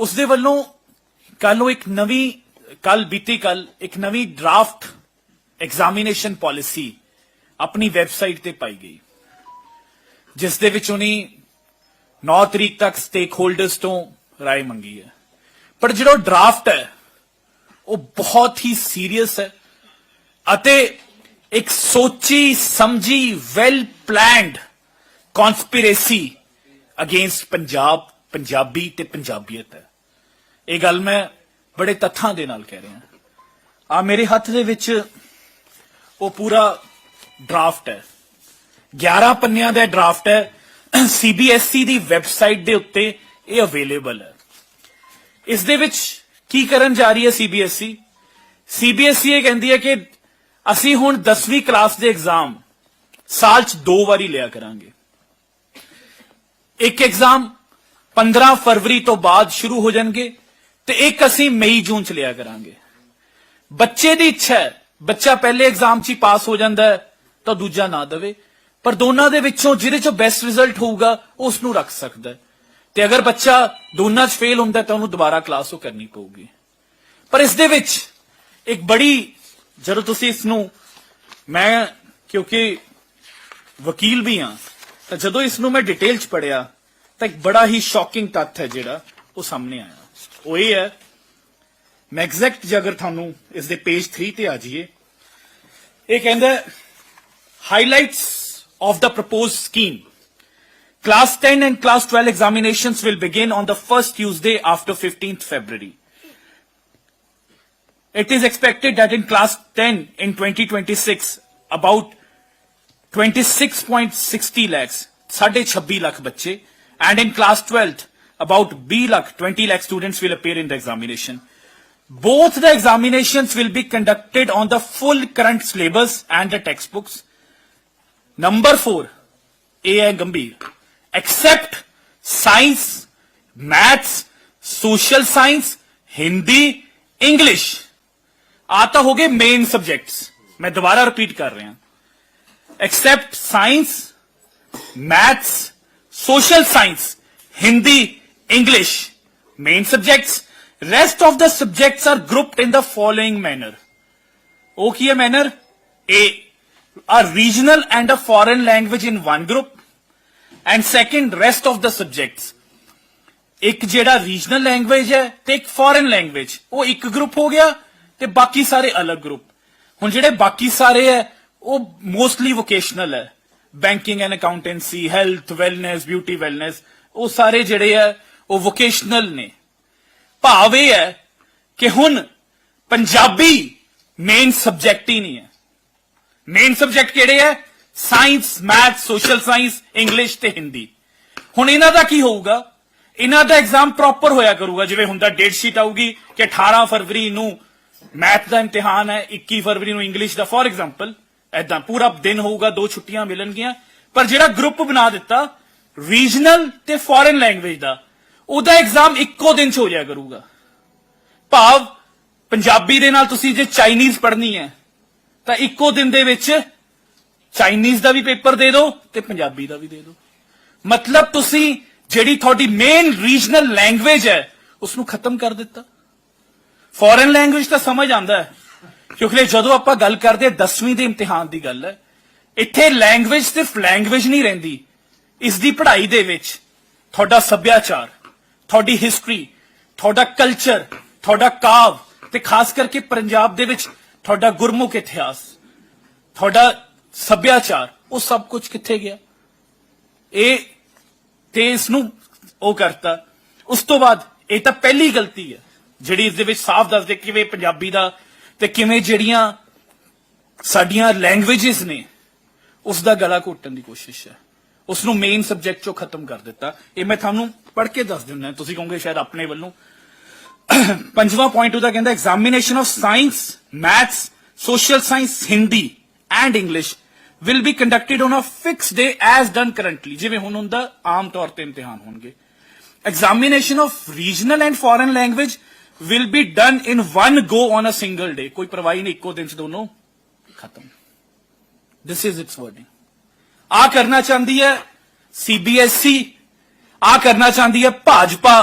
ਉਸ ਦੇ ਵੱਲੋਂ ਕੱਲ ਨੂੰ ਇੱਕ ਨਵੀਂ ਕੱਲ ਬੀਤੀ ਕੱਲ ਇੱਕ ਨਵੀਂ ਡਰਾਫਟ ਐਗਜ਼ਾਮੀਨੇਸ਼ਨ ਪਾਲਿਸੀ ਆਪਣੀ ਵੈਬਸਾਈਟ ਤੇ ਪਾਈ ਗਈ ਜਿਸ ਦੇ ਵਿੱਚ ਉਹਨੇ 9 ਤਰੀਕ ਤੱਕ ਸਟੇਕ ਹੋਲਡਰਸ ਤੋਂ رائے ਮੰਗੀ ਹੈ ਪਰ ਜਿਹੜਾ ਡਰਾਫਟ ਹੈ ਉਹ ਬਹੁਤ ਹੀ ਸੀਰੀਅਸ ਹੈ ਅਤੇ ਇੱਕ ਸੋਚੀ ਸਮਝੀ well planned conspiracy against Punjab Punjabi ਤੇ ਪੰਜਾਬੀਅਤ ਹੈ ਇਹ ਗੱਲ ਮੈਂ ਬੜੇ ਤੱਥਾਂ ਦੇ ਨਾਲ ਕਹਿ ਰਿਹਾ ਆ ਮੇਰੇ ਹੱਥ ਦੇ ਵਿੱਚ ਉਹ ਪੂਰਾ ਡਰਾਫਟ ਹੈ। 11 ਪੰਨਿਆਂ ਦਾ ਡਰਾਫਟ ਹੈ। ਸੀਬੀਐਸਈ ਦੀ ਵੈਬਸਾਈਟ ਦੇ ਉੱਤੇ ਇਹ ਅਵੇਲੇਬਲ ਹੈ। ਇਸ ਦੇ ਵਿੱਚ ਕੀ ਕਰਨ ਜਾ ਰਹੀ ਹੈ ਸੀਬੀਐਸਈ? ਸੀਬੀਐਸਈ ਇਹ ਕਹਿੰਦੀ ਹੈ ਕਿ ਅਸੀਂ ਹੁਣ 10ਵੀਂ ਕਲਾਸ ਦੇ ਐਗਜ਼ਾਮ ਸਾਲ 'ਚ ਦੋ ਵਾਰੀ ਲਿਆ ਕਰਾਂਗੇ। ਇੱਕ ਐਗਜ਼ਾਮ 15 ਫਰਵਰੀ ਤੋਂ ਬਾਅਦ ਸ਼ੁਰੂ ਹੋ ਜਾਣਗੇ। ਤੇ ਇੱਕ ਅਸੀਂ ਮਈ, ਜੂਨ 'ਚ ਲਿਆ ਕਰਾਂਗੇ। ਬੱਚੇ ਦੀ ਇੱਛਾ ਬੱਚਾ ਪਹਿਲੇ ਐਗਜ਼ਾਮ 'ਚ ਹੀ ਪਾਸ ਹੋ ਜਾਂਦਾ ਹੈ, ਤਾਂ ਦੂਜਾ ਨਾ ਦੇਵੇ। ਪਰ ਦੋਨਾਂ ਦੇ ਵਿੱਚੋਂ ਜਿਹਦੇ 'ਚੋਂ ਬੈਸਟ ਰਿਜ਼ਲਟ ਹੋਊਗਾ ਉਸ ਨੂੰ ਰੱਖ ਸਕਦਾ ਹੈ। ਤੇ ਅਗਰ ਬੱਚਾ ਦੋਨਾਂ 'ਚ ਫੇਲ ਹੁੰਦਾ ਤਾਂ ਉਹਨੂੰ ਦੁਬਾਰਾ ਕਲਾਸ ਉਹ ਕਰਨੀ ਪਊਗੀ। ਪਰ ਇਸ ਦੇ ਵਿੱਚ ਇੱਕ ਬੜੀ, ਜਦੋਂ ਤੁਸੀਂ ਇਸ ਨੂੰ ਮੈਂ ਕਿਉਂਕਿ ਵਕੀਲ ਵੀ ਹਾਂ, ਤਾਂ ਜਦੋਂ ਇਸ ਨੂੰ ਮੈਂ ਡਿਟੇਲ 'ਚ ਪੜਿਆ ਤਾਂ ਇੱਕ ਬੜਾ ਹੀ ਸ਼ੌਕਿੰਗ ਤੱਥ ਹੈ ਜਿਹੜਾ ਉਹ ਸਾਹਮਣੇ ਆਇਆ। ਉਹ ਇਹ ਹੈ ਮੈਂ ਐਗਜ਼ੈਕਟ ਜੇ ਅਗਰ ਤੁਹਾਨੂੰ ਇਸ ਦੇ ਪੇਜ 3 ਤੇ ਆ ਜਾਈਏ ਇਹ ਕਹਿੰਦਾ highlights of the proposed scheme. Class 10 and Class 12 examinations will begin on the first Tuesday after 15th February. It is expected that in Class 10 in 2026, about 26.60 lakhs, sadhe 26 lakh bache, and in Class 12, about B lakh, 20 lakh students will appear in the examination. Both the examinations will be conducted on the full current syllabus and the textbooks. Number four, AI Gambhir, except science, maths, social science, Hindi, English, आता होगे गए main subjects मैं दोबारा repeat कर रहे हैं except science maths social science Hindi Hindi English main subjects rest of the subjects are grouped in the following manner ਉਹ ਕੀ ਹੈ manner a a regional and a foreign language in one group and second rest of the subjects ਇੱਕ ਜਿਹੜਾ regional language ਹੈ ਤੇ ਇੱਕ foreign language ਉਹ ਇੱਕ group ਹੋ ਗਿਆ ਤੇ ਬਾਕੀ ਸਾਰੇ ਅਲੱਗ ਗਰੁੱਪ ਹੁਣ ਜਿਹੜੇ ਬਾਕੀ ਸਾਰੇ ਹੈ ਉਹ ਮੋਸਟਲੀ ਵੋਕੇਸ਼ਨਲ ਹੈ banking and accountancy health wellness beauty wellness ਉਹ ਸਾਰੇ ਜਿਹੜੇ ਹੈ ਉਹ ਵੋਕੇਸ਼ਨਲ ਨੇ। ਭਾਵ ਇਹ ਹੈ ਕਿ ਹੁਣ ਪੰਜਾਬੀ ਮੇਨ ਸਬਜੈਕਟ ਹੀ ਨਹੀਂ ਹੈ। ਮੇਨ ਸਬਜੈਕਟ ਕਿਹੜੇ ਹੈ? Science math social science English ਤੇ ਹਿੰਦੀ ਹੁਣ ਇਹਨਾਂ ਦਾ ਕੀ ਹੋਊਗਾ? ਇਹਨਾਂ ਦਾ ਐਗਜ਼ਾਮ ਪ੍ਰੋਪਰ ਹੋਇਆ ਕਰੂਗਾ। ਜਿਵੇਂ ਹੁੰਦਾ ਡੇਟ ਸ਼ੀਟ ਆਊਗੀ ਕਿ 18 ਫਰਵਰੀ ਨੂੰ ਮੈਥ ਦਾ ਇਮਤਿਹਾਨ ਹੈ 21 ਫਰਵਰੀ ਨੂੰ ਇੰਗਲਿਸ਼ ਦਾ। ਫੋਰ ਐਗਜ਼ਾਮਪਲ ਐਦਾਂ ਪੂਰਾ ਦਿਨ ਹੋਊਗਾ, ਦੋ ਛੁੱਟੀਆਂ ਮਿਲਣਗੀਆਂ। ਪਰ ਜਿਹੜਾ ਗਰੁੱਪ ਬਣਾ ਦਿੱਤਾ ਰੀਜਨਲ ਤੇ ਫੋਰਨ ਲੈਂਗੁਏਜ ਦਾ ਉਹਦਾ ਐਗਜ਼ਾਮ ਇੱਕੋ ਦਿਨ ਚ ਹੋ ਜਾਇਆ ਕਰੂਗਾ। ਭਾਵ ਪੰਜਾਬੀ ਦੇ ਨਾਲ ਤੁਸੀਂ ਜੇ ਚਾਈਨੀਜ਼ ਪੜ੍ਹਨੀ ਹੈ, ਤਾਂ ਇੱਕੋ ਦਿਨ ਦੇ ਵਿੱਚ ਚਾਈਨੀਜ਼ ਦਾ ਵੀ ਪੇਪਰ ਦੇ ਦਿਓ ਤੇ ਪੰਜਾਬੀ ਦਾ ਵੀ ਦੇ ਦਿਓ। ਮਤਲਬ ਤੁਸੀਂ ਜਿਹੜੀ ਤੁਹਾਡੀ ਮੇਨ ਰੀਜਨਲ ਲੈਂਗੁਏਜ ਹੈ ਉਸ ਨੂੰ ਖਤਮ ਕਰ ਦਿੱਤਾ। ਫੋਰਨ ਲੈਂਗੁਏਜ ਤਾਂ ਸਮਝ ਆਂਦਾ ਹੈ, ਕਿਉਂਕਿ ਜਦੋਂ ਆਪਾਂ ਗੱਲ ਕਰਦੇ ਹਾਂ 10ਵੀਂ ਦੇ ਇਮਤਿਹਾਨ ਦੀ ਗੱਲ ਹੈ, ਇੱਥੇ ਲੈਂਗੁਏਜ ਸਿਰਫ ਲੈਂਗੁਏਜ ਨਹੀਂ ਰਹਿੰਦੀ, ਇਸ ਦੀ ਪੜ੍ਹਾਈ ਦੇ ਵਿੱਚ ਤੁਹਾਡਾ ਸੱਭਿਆਚਾਰ। ਤੁਹਾਡੀ ਹਿਸਟਰੀ ਤੁਹਾਡਾ ਕਲਚਰ ਤੁਹਾਡਾ ਕਾਵ ਤੇ ਖਾਸ ਕਰਕੇ ਪੰਜਾਬ ਦੇ ਵਿੱਚ ਤੁਹਾਡਾ ਗੁਰਮੁਖ ਇਤਿਹਾਸ, ਤੁਹਾਡਾ ਸੱਭਿਆਚਾਰ, ਉਹ ਸਭ ਕੁਝ ਕਿੱਥੇ ਗਿਆ? ਇਹ ਤੇ ਇਸ ਨੂੰ ਉਹ ਕਰਤਾ। ਉਸ ਤੋਂ ਬਾਅਦ ਇਹ ਤਾਂ ਪਹਿਲੀ ਗਲਤੀ ਹੈ, ਜਿਹੜੀ ਇਸ ਦੇ ਵਿੱਚ ਸਾਫ਼ ਦੱਸਦੇ ਕਿਵੇਂ ਪੰਜਾਬੀ ਦਾ ਤੇ ਕਿਵੇਂ ਜਿਹੜੀਆਂ ਸਾਡੀਆਂ ਲੈਂਗੁਏਜਸ ਨੇ, ਉਸ ਦਾ ਗਲਾ ਘੋਟਣ ਦੀ ਕੋਸ਼ਿਸ਼ ਹੈ। ਉਸ ਨੂੰ ਮੇਨ ਸਬਜੈਕਟ ਚੋਂ ਖਤਮ ਕਰ ਦਿੱਤਾ। ਇਹ ਮੈਂ ਤੁਹਾਨੂੰ ਪੜ੍ਹ ਕੇ ਦੱਸ ਦਿੰਦਾ ਤੁਸੀਂ ਕਹੋਗੇ ਸ਼ਾਇਦ ਆਪਣੇ ਵੱਲੋਂ ਪੰਜਵਾਂ ਪੁਆਇੰਟ ਉਹਦਾ ਕਹਿੰਦਾ examination of science maths social science Hindi and English will be conducted on a fix day as done currently ਜਿਵੇਂ ਹੁਣ ਹੁੰਦਾ ਆਮ ਤੌਰ ਤੇ ਇਮਤਿਹਾਨ ਹੋਣਗੇ examination of regional and foreign language will be done in one go on a single day ਕੋਈ ਪਰਵਾਹੀ ਨਹੀਂ ਇੱਕੋ ਦਿਨ ਚ ਦੋਨੋਂ ਖਤਮ ਦਿਸ ਇਜ਼ ਇਟਸ ਵਰਡਿੰਗ ਆ ਕਰਨਾ ਚਾਹੁੰਦੀ ਹੈ ਸੀਬੀਐਸਈ ਆ ਕਰਨਾ ਚਾਹੁੰਦੀ ਹੈ ਭਾਜਪਾ।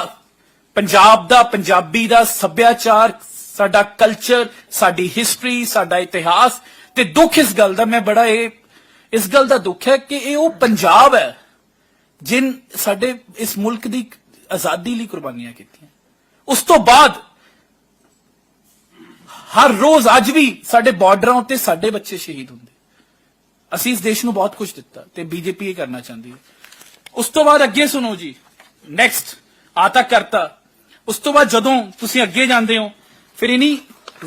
ਪੰਜਾਬ ਦਾ, ਪੰਜਾਬੀ ਦਾ ਸੱਭਿਆਚਾਰ, ਸਾਡਾ ਕਲਚਰ ਸਾਡੀ ਹਿਸਟਰੀ ਸਾਡਾ ਇਤਿਹਾਸ ਤੇ ਦੁੱਖ ਇਸ ਗੱਲ ਦਾ। ਮੈਂ ਬੜਾ ਇਹ, ਇਸ ਗੱਲ ਦਾ ਦੁੱਖ ਹੈ ਕਿ ਇਹ ਉਹ ਪੰਜਾਬ ਹੈ ਜਿਨ ਸਾਡੇ ਇਸ ਮੁਲਕ ਦੀ ਆਜ਼ਾਦੀ ਲਈ ਕੁਰਬਾਨੀਆਂ ਕੀਤੀਆਂ। ਉਸ ਤੋਂ ਬਾਅਦ ਹਰ ਰੋਜ਼ ਅੱਜ ਵੀ ਸਾਡੇ ਬਾਰਡਰਾਂ ਉੱਤੇ ਸਾਡੇ ਬੱਚੇ ਸ਼ਹੀਦ ਹੁੰਦੇ। ਅਸੀਂ ਇਸ ਦੇਸ਼ ਨੂੰ ਬਹੁਤ ਕੁਝ ਦਿੱਤਾ ਤੇ ਬੀਜੇਪੀ ਇਹ ਕਰਨਾ ਚਾਹੁੰਦੀ ਹੈ। ਉਸ ਤੋਂ ਬਾਅਦ ਅੱਗੇ ਸੁਣੋ ਜੀ। ਨੈਕਸਟ ਆਤਾ ਕਰਤਾ। ਉਸ ਤੋਂ ਬਾਅਦ ਜਦੋਂ ਤੁਸੀਂ ਅੱਗੇ ਜਾਂਦੇ ਹੋ, ਫਿਰ ਇਨੀ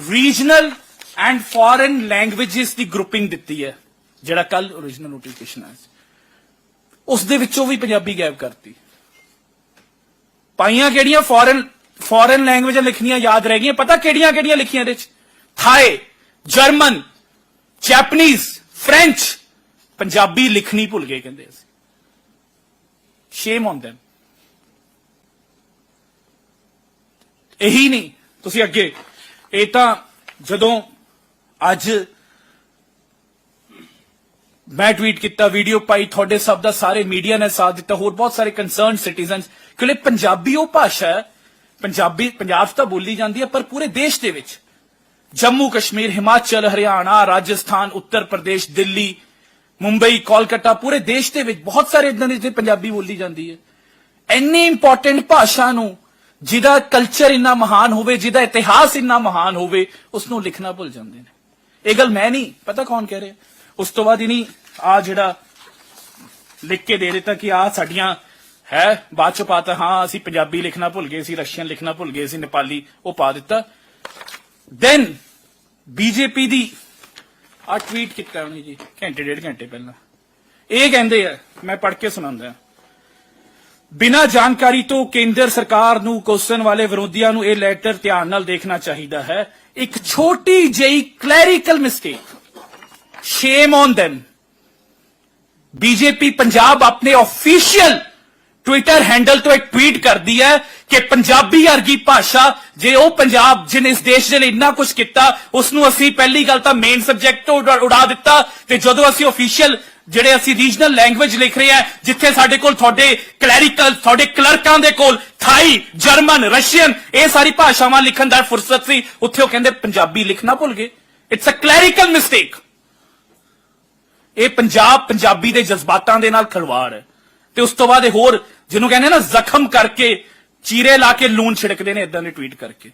ਰੀਜਨਲ ਐਂਡ ਫੋਰਨ ਲੈਂਗੁਏਜਸ ਦੀ ਗਰੁੱਪਿੰਗ ਦਿੱਤੀ ਹੈ, ਜਿਹੜਾ ਕੱਲ origignal ਨੋਟੀਫਿਕੇਸ਼ਨ ਆਇਆ ਸੀ। ਉਸ ਦੇ ਵਿੱਚੋਂ ਵੀ ਪੰਜਾਬੀ ਗਾਇਬ ਕਰਤੀ। ਪਾਈਆਂ ਕਿਹੜੀਆਂ ਫੋਰਨ ਫੋਰਨ ਲੈਂਗੁਏਜਾਂ ਲਿਖਣੀਆਂ ਯਾਦ ਰਹਿ ਗਈਆਂ? ਪਤਾ ਕਿਹੜੀਆਂ ਕਿਹੜੀਆਂ ਲਿਖੀਆਂ ਇਹਦੇ ਚ? Thai German Japanese French Punjabi ਲਿਖਣੀ ਭੁੱਲ ਗਏ ਕਹਿੰਦੇ ਅਸੀਂ। Shame on them. ਇਹੀ ਨਹੀਂ, ਤੁਸੀਂ ਅੱਗੇ। ਇਹ ਤਾਂ ਜਦੋਂ ਅੱਜ ਮੈਂ ਟਵੀਟ ਕੀਤਾ ਵੀਡੀਓ ਪਾਈ, ਤੁਹਾਡੇ ਸਭ ਦਾ ਸਾਰੇ ਮੀਡੀਆ ਨੇ ਸਾਥ ਦਿੱਤਾ, ਹੋਰ ਬਹੁਤ ਸਾਰੇ ਕੰਸਰਨ ਸਿਟੀਜ਼ਨਸ ਕਿਉਂਕਿ ਪੰਜਾਬੀ ਉਹ ਭਾਸ਼ਾ ਹੈ, ਪੰਜਾਬੀ, ਪੰਜਾਬ 'ਚ ਤਾਂ ਬੋਲੀ ਜਾਂਦੀ ਹੈ, ਪਰ ਪੂਰੇ ਦੇਸ਼ ਦੇ ਵਿੱਚ ਜੰਮੂ ਕਸ਼ਮੀਰ ਹਿਮਾਚਲ, ਹਰਿਆਣਾ, ਰਾਜਸਥਾਨ, ਉੱਤਰ ਪ੍ਰਦੇਸ਼, ਦਿੱਲੀ ਮੁੰਬਈ, ਕੋਲਕਾਤਾ, ਪੂਰੇ ਦੇਸ਼ ਦੇ ਵਿੱਚ ਬਹੁਤ ਸਾਰੇ ਇਦਾਂ ਦੇ ਜਿੱਥੇ ਪੰਜਾਬੀ ਬੋਲੀ ਜਾਂਦੀ ਹੈ। ਇੰਨੀ ਇੰਪੋਰਟੈਂਟ ਭਾਸ਼ਾ ਨੂੰ, ਜਿਹਦਾ ਕਲਚਰ ਇੰਨਾ ਮਹਾਨ ਹੋਵੇ, ਜਿਹਦਾ ਇਤਿਹਾਸ ਇੰਨਾ ਮਹਾਨ ਹੋਵੇ ਉਸ ਨੂੰ ਲਿਖਣਾ ਭੁੱਲ ਜਾਂਦੇ ਨੇ। ਇਹ ਗੱਲ ਮੈਂ ਨਹੀਂ, ਪਤਾ ਕੌਣ ਕਹਿ ਰਿਹਾ? ਉਸ ਤੋਂ ਬਾਅਦ ਇਨੀ ਆ ਜਿਹੜਾ ਲਿਖ ਕੇ ਦੇ ਦਿੱਤਾ ਕਿ ਆ ਸਾਡੀਆਂ ਹੈ, ਬਾਅਦ ਚ ਪਾਤਾ, ਹਾਂ, ਅਸੀਂ ਪੰਜਾਬੀ ਲਿਖਣਾ ਭੁੱਲ ਗਏ ਸੀ, ਰਸ਼ੀਅਨ ਲਿਖਣਾ ਭੁੱਲ ਗਏ ਸੀ, ਨੇਪਾਲੀ, ਉਹ ਪਾ ਦਿੱਤਾ। ਦੈਨ ਬੀਜੇਪੀ ਦੀ ਆ ਟਵੀਟ ਕੀਤਾ ਉਹਨੇ ਜੀ, ਘੰਟੇ, ਡੇਢ ਘੰਟੇ ਪਹਿਲਾਂ। ਇਹ ਕਹਿੰਦੇ ਆ, ਮੈਂ ਪੜ੍ਹ ਕੇ ਸੁਣਾਉਂਦਾ ਬਿਨਾਂ ਜਾਣਕਾਰੀ ਤੋਂ ਕੇਂਦਰ ਸਰਕਾਰ ਨੂੰ ਕੋਸਣ ਵਾਲੇ ਵਿਰੋਧੀਆਂ ਨੂੰ ਇਹ ਲੈਟਰ ਧਿਆਨ ਨਾਲ ਦੇਖਣਾ ਚਾਹੀਦਾ ਹੈ। ਇੱਕ ਛੋਟੀ ਜਿਹੀ clerical mistake shame on them B J P Punjab ਆਪਣੇ ਅਫੀਸ਼ੀਅਲ ਟਵਿੱਟਰ ਹੈਂਡਲ ਤੋਂ ਇੱਕ ਟਵੀਟ ਕਰਦੀ ਹੈ ਕਿ ਪੰਜਾਬੀ ਵਰਗੀ ਭਾਸ਼ਾ ਜੇ ਉਹ ਪੰਜਾਬ, ਜਿਨ ਇਸ ਦੇਸ਼ ਦੇ ਲਈ ਇੰਨਾ ਕੁਝ ਕੀਤਾ ਉਸ ਨੂੰ ਅਸੀਂ ਪਹਿਲੀ ਗੱਲ ਤਾਂ ਮੇਨ ਸਬਜੈਕਟ ਤੋਂ ਉਡਾ- ਦਿੱਤਾ ਤੇ ਜਦੋਂ ਅਸੀਂ ਅਫੀਸ਼ੀਅਲ ਜਿਹੜੇ ਅਸੀਂ ਰੀਜਨਲ ਲੈਂਗੁਏਜ ਲਿਖ ਰਹੇ ਹਾਂ, ਜਿੱਥੇ ਸਾਡੇ ਕੋਲ ਤੁਹਾਡੇ ਕਲੈਰੀਕਲ ਤੁਹਾਡੇ ਕਲਰਕਾਂ ਦੇ ਕੋਲ ਥਾਈ ਜਰਮਨ ਰਸ਼ੀਅਨ ਇਹ ਸਾਰੀ ਭਾਸ਼ਾਵਾਂ ਲਿਖਣ ਦਾ ਫੁਰਸਤ ਸੀ, ਉੱਥੇ ਉਹ ਕਹਿੰਦੇ ਪੰਜਾਬੀ ਲਿਖਣਾ ਭੁੱਲ ਗਏ। ਇਟਸ ਅ ਕਲੈਰੀਕਲ ਮਿਸਟੇਕ ਇਹ ਪੰਜਾਬ, ਪੰਜਾਬੀ ਦੇ ਜਜ਼ਬਾਤਾਂ ਦੇ ਨਾਲ ਖਲਵਾੜ ਹੈ। ਤੇ ਉਸ ਤੋਂ ਬਾਅਦ ਇਹ ਹੋਰ, ਜਿਹਨੂੰ ਕਹਿੰਦੇ ਨਾ ਜ਼ਖਮ ਕਰਕੇ ਚੀਰੇ ਲਾ ਕੇ ਲੂਣ ਛਿੜਕਦੇ ਨੇ ਇਦਾਂ ਦੇ ਟਵੀਟ ਕਰਕੇ।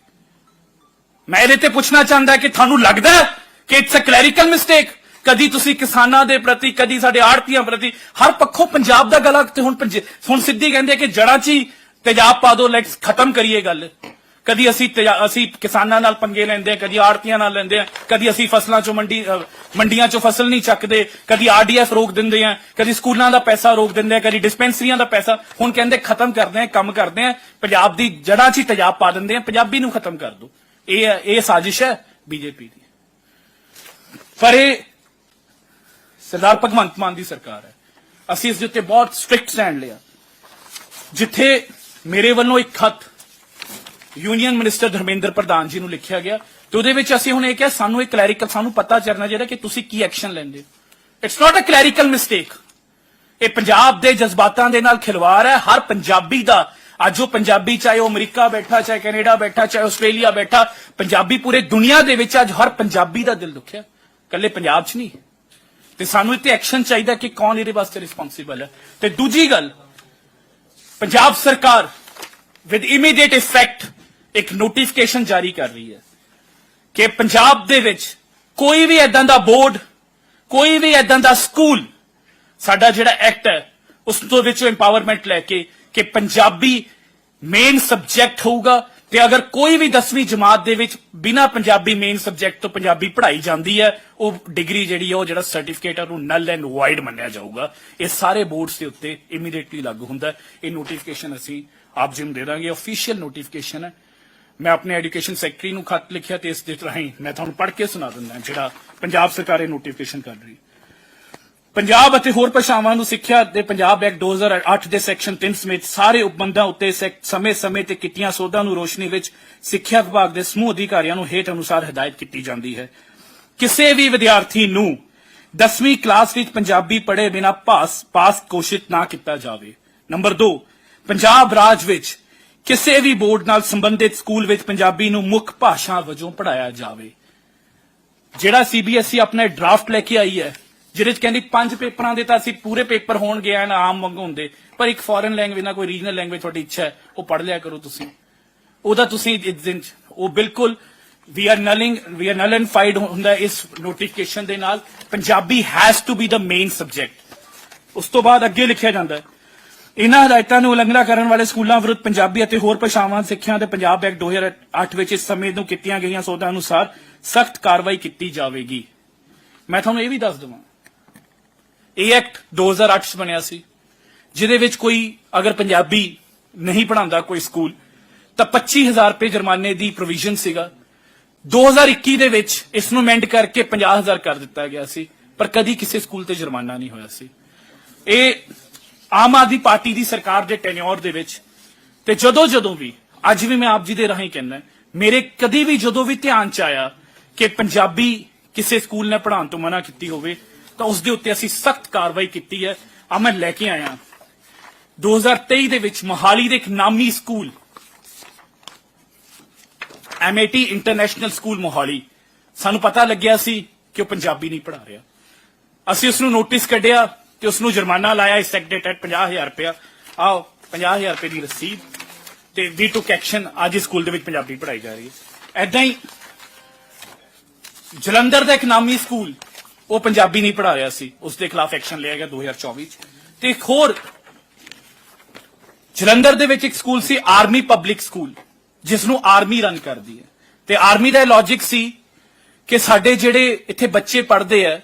ਮੈਂ ਇਹਦੇ ਤੇ ਪੁੱਛਣਾ ਚਾਹੁੰਦਾ ਕਿ ਤੁਹਾਨੂੰ ਲੱਗਦਾ ਕਿ ਇਟਸ ਅ ਕਲੈਰੀਕਲ ਮਿਸਟੇਕ ਕਦੀ ਤੁਸੀਂ ਕਿਸਾਨਾਂ ਦੇ ਪ੍ਰਤੀ, ਕਦੀ ਸਾਡੇ ਆੜਤੀਆਂ ਪ੍ਰਤੀ, ਹਰ ਪੱਖੋਂ ਪੰਜਾਬ ਦਾ ਗਲਾ ਤੇ ਹੁਣ ਪੰਜ- ਹੁਣ ਸਿੱਧੀ ਕਹਿੰਦੇ ਕਿ ਜੜਾਂ 'ਚ ਹੀ ਤੇਜ਼ਾਬ ਪਾ ਦੋ ਲੈਟਸ ਖਤਮ ਕਰੀਏ ਗੱਲ। ਕਦੀ ਅਸੀਂ ਤੇਜਾ- ਅਸੀਂ ਕਿਸਾਨਾਂ ਨਾਲ ਪੰਗੇ ਲੈਂਦੇ ਆ ਕਦੀ ਆੜਤੀਆਂ ਨਾਲ ਲੈਂਦੇ ਆ ਕਦੀ ਅਸੀਂ ਫਸਲਾਂ ਚੋਂ ਮੰਡੀ ਮੰਡੀਆਂ ਚੋਂ ਫਸਲ ਨਹੀਂ ਚੱਕਦੇ, ਕਦੀ ਆਰਡੀਐਫ ਰੋਕ ਦਿੰਦੇ ਆ ਕਦੀ ਸਕੂਲਾਂ ਦਾ ਪੈਸਾ ਰੋਕ ਦਿੰਦੇ ਆ ਕਦੀ ਡਿਸਪੈਂਸਰੀਆਂ ਦਾ ਪੈਸਾ, ਹੁਣ ਕਹਿੰਦੇ ਖਤਮ ਕਰਦੇ ਆ ਕੰਮ ਕਰਦੇ ਆ ਪੰਜਾਬ ਦੀ ਜੜਾਂ 'ਚ ਹੀ ਤੇਜ਼ਾਬ ਪਾ ਦਿੰਦੇ ਆ ਪੰਜਾਬੀ ਨੂੰ ਖਤਮ ਕਰ ਦੋ ਇਹ ਇਹ ਸਾਜ਼ਿਸ਼ ਹੈ ਬੀਜੇਪੀ ਦੀ। ਪਰ ਇਹ ਸਰਦਾਰ ਭਗਵੰਤ ਮਾਨ ਦੀ ਸਰਕਾਰ ਹੈ। ਅਸੀਂ ਇਸ ਦੇ ਉੱਤੇ ਬਹੁਤ ਸਟ੍ਰਿਕਟ ਸਟੈਂਡ ਲਿਆ। ਜਿੱਥੇ ਮੇਰੇ ਵੱਲੋਂ ਇੱਕ ਖਤ ਯੂਨੀਅਨ ਮਿਨਿਸਟਰ ਧਰਮੇਂਦਰ ਪ੍ਰਧਾਨ ਜੀ ਨੂੰ ਲਿਖਿਆ ਗਿਆ ਤੇ ਉਹਦੇ ਵਿੱਚ ਅਸੀਂ ਹੁਣ ਇਹ ਕਿਹਾ, ਸਾਨੂੰ ਇਹ ਕਲੈਰੀਕਲ ਸਾਨੂੰ ਪਤਾ ਚੱਲਣਾ ਚਾਹੀਦਾ ਕਿ ਤੁਸੀਂ ਕੀ ਐਕਸ਼ਨ ਲੈਂਦੇ it's not a clerical mistake ਇਹ ਪੰਜਾਬ ਦੇ ਜਜ਼ਬਾਤਾਂ ਦੇ ਨਾਲ ਖਿਲਵਾੜ ਹੈ। ਹਰ ਪੰਜਾਬੀ ਦਾ, ਅੱਜ ਉਹ ਪੰਜਾਬੀ ਚਾਹੇ ਉਹ ਅਮਰੀਕਾ ਬੈਠਾ, ਚਾਹੇ ਕੈਨੇਡਾ ਬੈਠਾ, ਚਾਹੇ ਆਸਟ੍ਰੇਲੀਆ ਬੈਠਾ, ਪੰਜਾਬੀ ਪੂਰੇ ਦੁਨੀਆ ਦੇ ਵਿੱਚ ਅੱਜ ਹਰ ਪੰਜਾਬੀ ਦਾ ਦਿਲ ਦੁਖਿਆ। ਕੱਲੇ ਪੰਜਾਬ 'ਚ ਨਹੀਂ। ਤੇ ਸਾਨੂੰ ਇੱਥੇ ਐਕਸ਼ਨ ਚਾਹੀਦਾ ਕਿ ਕੌਣ ਇਹਦੇ ਵਾਸਤੇ ਰਿਸਪੌਂਸਿਬਲ ਹੈ। ਤੇ ਦੂਜੀ ਗੱਲ, ਪੰਜਾਬ ਸਰਕਾਰ ਵਿਦ ਇਮੀਡੀਏਟ ਇਫੈਕਟ ਇੱਕ ਨੋਟੀਫਿਕੇਸ਼ਨ ਜਾਰੀ ਕਰ ਰਹੀ ਹੈ ਕਿ ਪੰਜਾਬ ਦੇ ਵਿੱਚ ਕੋਈ ਵੀ ਐਦਾਂ ਦਾ ਬੋਰਡ, ਕੋਈ ਵੀ ਐਦਾਂ ਦਾ ਸਕੂਲ, ਸਾਡਾ ਜਿਹੜਾ ਐਕਟ ਹੈ, ਉਸ ਤੋਂ ਵਿੱਚੋਂ ਐਮਪਾਵਰਮੈਂਟ ਲੈ ਕੇ ਕਿ ਪੰਜਾਬੀ ਮੇਨ ਸਬਜੈਕਟ ਹੋਊਗਾ ਤੇ ਅਗਰ ਕੋਈ ਵੀ 10ਵੀਂ ਜਮਾਤ ਦੇ ਵਿੱਚ ਬਿਨਾ ਪੰਜਾਬੀ ਮੇਨ ਸਬਜੈਕਟ ਤੋਂ ਪੰਜਾਬੀ ਪੜ੍ਹਾਈ ਜਾਂਦੀ ਹੈ, ਉਹ ਡਿਗਰੀ ਜਿਹੜੀ ਹੈ, ਉਹ ਜਿਹੜਾ ਸਰਟੀਫਿਕੇਟ ਹੈ, ਉਹਨੂੰ ਨਲ ਐਂਡ ਵਾਈਡ ਮੰਨਿਆ ਜਾਊਗਾ। ਇਹ ਸਾਰੇ ਬੋਰਡਸ ਦੇ ਉੱਤੇ ਇਮੀਡੀਏਟਲੀ ਲਾਗੂ ਹੁੰਦਾ ਇਹ ਨੋਟੀਫਿਕੇਸ਼ਨ ਅਸੀਂ ਆਪ ਜੀ ਨੂੰ ਦੇ ਦਾਂਗੇ। ਅਫੀਸ਼ੀਅਲ ਨੋਟੀਫਿਕੇਸ਼ਨ ਹੈ। ਮੈਂ ਆਪਣੇ ਐਜੂਕੇਸ਼ਨ ਸੈਕਟਰੀ ਨੂੰ ਖਤ ਲਿਖਿਆ ਤੇ ਇਸ ਦੇ ਰਾਹੀਂ ਮੈਂ ਤੁਹਾਨੂੰ ਪੜ੍ਹ ਕੇ ਸੁਣਾ ਦਿੰਦਾ ਜਿਹੜਾ ਪੰਜਾਬ ਸਰਕਾਰ ਇਹ ਨੋਟੀਫਿਕੇਸ਼ਨ ਕਰ ਰਹੀ ਪੰਜਾਬ ਅਤੇ ਹੋਰ ਭਾਸ਼ਾਵਾਂ ਨੂੰ ਸਿੱਖਿਆ ਦੇ ਪੰਜਾਬ ਐਕਟ 2008 ਦੇ ਸੈਕਸ਼ਨ 3 ਸਮੇਤ ਸਾਰੇ ਉਪਬੰਧਾਂ ਉੱਤੇ ਸਮੇਂ-ਸਮੇਂ ਤੇ ਕੀਤੀਆਂ ਸੋਧਾਂ ਨੂੰ ਰੋਸ਼ਨੀ ਵਿੱਚ ਸਿੱਖਿਆ ਵਿਭਾਗ ਦੇ ਸਮੂਹ ਅਧਿਕਾਰੀਆਂ ਨੂੰ ਹੇਠ ਅਨੁਸਾਰ ਹਦਾਇਤ ਕੀਤੀ ਜਾਂਦੀ ਹੈ। ਕਿਸੇ ਵੀ ਵਿਦਿਆਰਥੀ ਨੂੰ 10ਵੀਂ ਕਲਾਸ ਵਿੱਚ ਪੰਜਾਬੀ ਪੜ੍ਹੇ ਬਿਨਾ ਪਾਸ ਪਾਸ ਘੋਸ਼ਿਤ ਨਾ ਕੀਤਾ ਜਾਵੇ। ਨੰਬਰ 2 ਪੰਜਾਬ ਰਾਜ ਵਿੱਚ ਕਿਸੇ ਵੀ ਬੋਰਡ ਨਾਲ ਸੰਬੰਧਿਤ ਸਕੂਲ ਵਿੱਚ ਪੰਜਾਬੀ ਨੂੰ ਮੁੱਖ ਭਾਸ਼ਾ ਵਜੋਂ ਪੜਾਇਆ ਜਾਵੇ। ਜਿਹੜਾ ਸੀਬੀਐਸਈ ਆਪਣਾ ਡਰਾਫਟ ਲੈ ਕੇ ਆਈ ਹੈ, ਜਿਹਦੇ ਚ ਕਹਿੰਦੀ ਪੰਜ ਪੇਪਰਾਂ ਦੇ ਤਾਂ ਅਸੀਂ ਪੂਰੇ ਪੇਪਰ ਹੋਣਗੇ, ਐਨ ਆਮ ਵਾਂਗੂ ਹੁੰਦੇ। ਪਰ ਇੱਕ ਫੋਰਨ ਲੈਂਗੁਏਜ ਨਾਲ ਕੋਈ ਰੀਜਨਲ ਲੈਂਗੁਏਜ ਤੁਹਾਡੀ ਇੱਛਾ ਹੈ, ਉਹ ਪੜ੍ਹ ਲਿਆ ਕਰੋ ਤੁਸੀਂ। ਉਹਦਾ ਤੁਸੀਂ ਇਸ ਦਿਨ ਉਹ ਬਿਲਕੁਲ ਵੀ ਆਰ ਨਲਿੰਗ ਵੀ ਆਰ ਨਲਨਫਾਈਡ ਹੁੰਦਾ ਇਸ ਨੋਟੀਫਿਕੇਸ਼ਨ ਦੇ ਨਾਲ। Punjabi has to be the main subject ਉਸ ਤੋਂ ਬਾਅਦ ਅੱਗੇ ਲਿਖਿਆ ਜਾਂਦਾ ਹੈ ਇਨ੍ਹਾਂ ਹਦਾਇਤਾਂ ਨੂੰ ਉਲੰਘਣਾ ਕਰਨ ਵਾਲੇ ਸਕੂਲਾਂ ਵਿਰੁੱਧ ਪੰਜਾਬੀ ਅਤੇ ਹੋਰ ਭਾਸ਼ਾਵਾਂ ਸਿੱਖਿਆ ਤੇ ਪੰਜਾਬ ਐਕਟ 2008 ਵਿੱਚ ਇਸ ਸਮੇਂ ਨੂੰ ਕੀਤੀਆਂ ਗਈਆਂ ਸੋਧਾਂ ਅਨੁਸਾਰ ਸਖਤ ਕਾਰਵਾਈ ਕੀਤੀ ਜਾਵੇਗੀ। ਮੈਂ ਤੁਹਾਨੂੰ ਇਹ ਵੀ ਦੱਸ ਦਵਾਂ। ਇਹ ਐਕਟ 2008 ਚ ਬਣਿਆ ਸੀ, ਜਿਹਦੇ ਵਿੱਚ ਕੋਈ ਅਗਰ ਪੰਜਾਬੀ ਨਹੀਂ ਪੜਾਉਂਦਾ ਕੋਈ ਸਕੂਲ, ਤਾਂ 25000 ਰੁਪਏ ਜੁਰਮਾਨੇ ਦੀ ਪ੍ਰੋਵੀਜ਼ਨ ਸੀਗਾ। 2021 ਦੇ ਵਿੱਚ ਇਸ ਨੂੰ ਮੈਂਡ ਕਰਕੇ 50000 ਕਰ ਦਿੱਤਾ ਗਿਆ ਸੀ, ਪਰ ਕਦੀ ਕਿਸੇ ਸਕੂਲ ਤੇ ਜੁਰਮਾਨਾ ਨਹੀਂ ਹੋਇਆ ਸੀ। ਇਹ ਆਮ ਆਦਮੀ ਪਾਰਟੀ ਦੀ ਸਰਕਾਰ ਦੇ ਟੈਨਿਓਰ ਦੇ ਵਿੱਚ ਤੇ ਜਦੋਂ ਜਦੋਂ ਵੀ, ਅੱਜ ਵੀ ਮੈਂ ਆਪ ਜੀ ਦੇ ਰਾਹੀਂ ਕਹਿੰਦਾ, ਮੇਰੇ ਕਦੀ ਵੀ ਜਦੋਂ ਵੀ ਧਿਆਨ ਚ ਆਇਆ ਕਿ ਪੰਜਾਬੀ ਕਿਸੇ ਸਕੂਲ ਨੇ ਪੜ੍ਹਾਉਣ ਤੋਂ ਮਨਾ ਕੀਤੀ ਹੋਵੇ, ਤਾਂ ਉਸ ਦੇ ਉੱਤੇ ਅਸੀਂ ਸਖਤ ਕਾਰਵਾਈ ਕੀਤੀ ਹੈ। ਆ ਮੈਂ ਲੈ ਕੇ ਆਇਆ। 2023 ਦੇ ਵਿੱਚ ਮੋਹਾਲੀ ਦੇ ਇੱਕ ਨਾਮੀ school M A T international school Mohali, ਸਾਨੂੰ ਪਤਾ ਲੱਗਿਆ ਸੀ ਕਿ ਉਹ ਪੰਜਾਬੀ ਨਹੀਂ ਪੜ੍ਹਾ ਰਿਹਾ। ਅਸੀਂ ਉਸ ਨੂੰ ਨੋਟਿਸ ਕੱਢਿਆ ਤੇ ਉਸ ਨੂੰ ਜੁਰਮਾਨਾ ਲਾਇਆ, ਇਸ ਐਕਟ ਦੇ ਤਹਿਤ 50000 ਰੁਪਇਆ। ਆਓ 50000 ਰੁਪਏ ਦੀ ਰਸੀਦ ਤੇ ਵੀ ਟੁਕ ਐਕਸ਼ਨ ਅੱਜ ਇਸ ਸਕੂਲ ਦੇ ਵਿੱਚ ਪੰਜਾਬੀ ਪੜ੍ਹਾਈ ਜਾ ਰਹੀ ਹੈ। ਐਦਾਂ ਹੀ ਜਲੰਧਰ ਦਾ ਇੱਕ ਨਾਮੀ ਸਕੂਲ ਉਹ ਪੰਜਾਬੀ ਨਹੀਂ ਪੜ੍ਹਾ ਰਿਹਾ ਸੀ। ਉਸ ਦੇ ਖਿਲਾਫ ਐਕਸ਼ਨ ਲਿਆ ਗਿਆ 2024 ਚ। ਤੇ ਇੱਕ ਹੋਰ ਜਲੰਧਰ ਦੇ ਵਿੱਚ ਇੱਕ ਸਕੂਲ ਸੀ ਆਰਮੀ ਪਬਲਿਕ ਸਕੂਲ ਜਿਸ ਨੂੰ ਆਰਮੀ ਰਨ ਕਰਦੀ ਹੈ। ਤੇ ਆਰਮੀ ਦਾ ਲੌਜੀਕ ਸੀ ਕਿ ਸਾਡੇ ਜਿਹੜੇ ਇੱਥੇ ਬੱਚੇ ਪੜ੍ਹਦੇ ਆ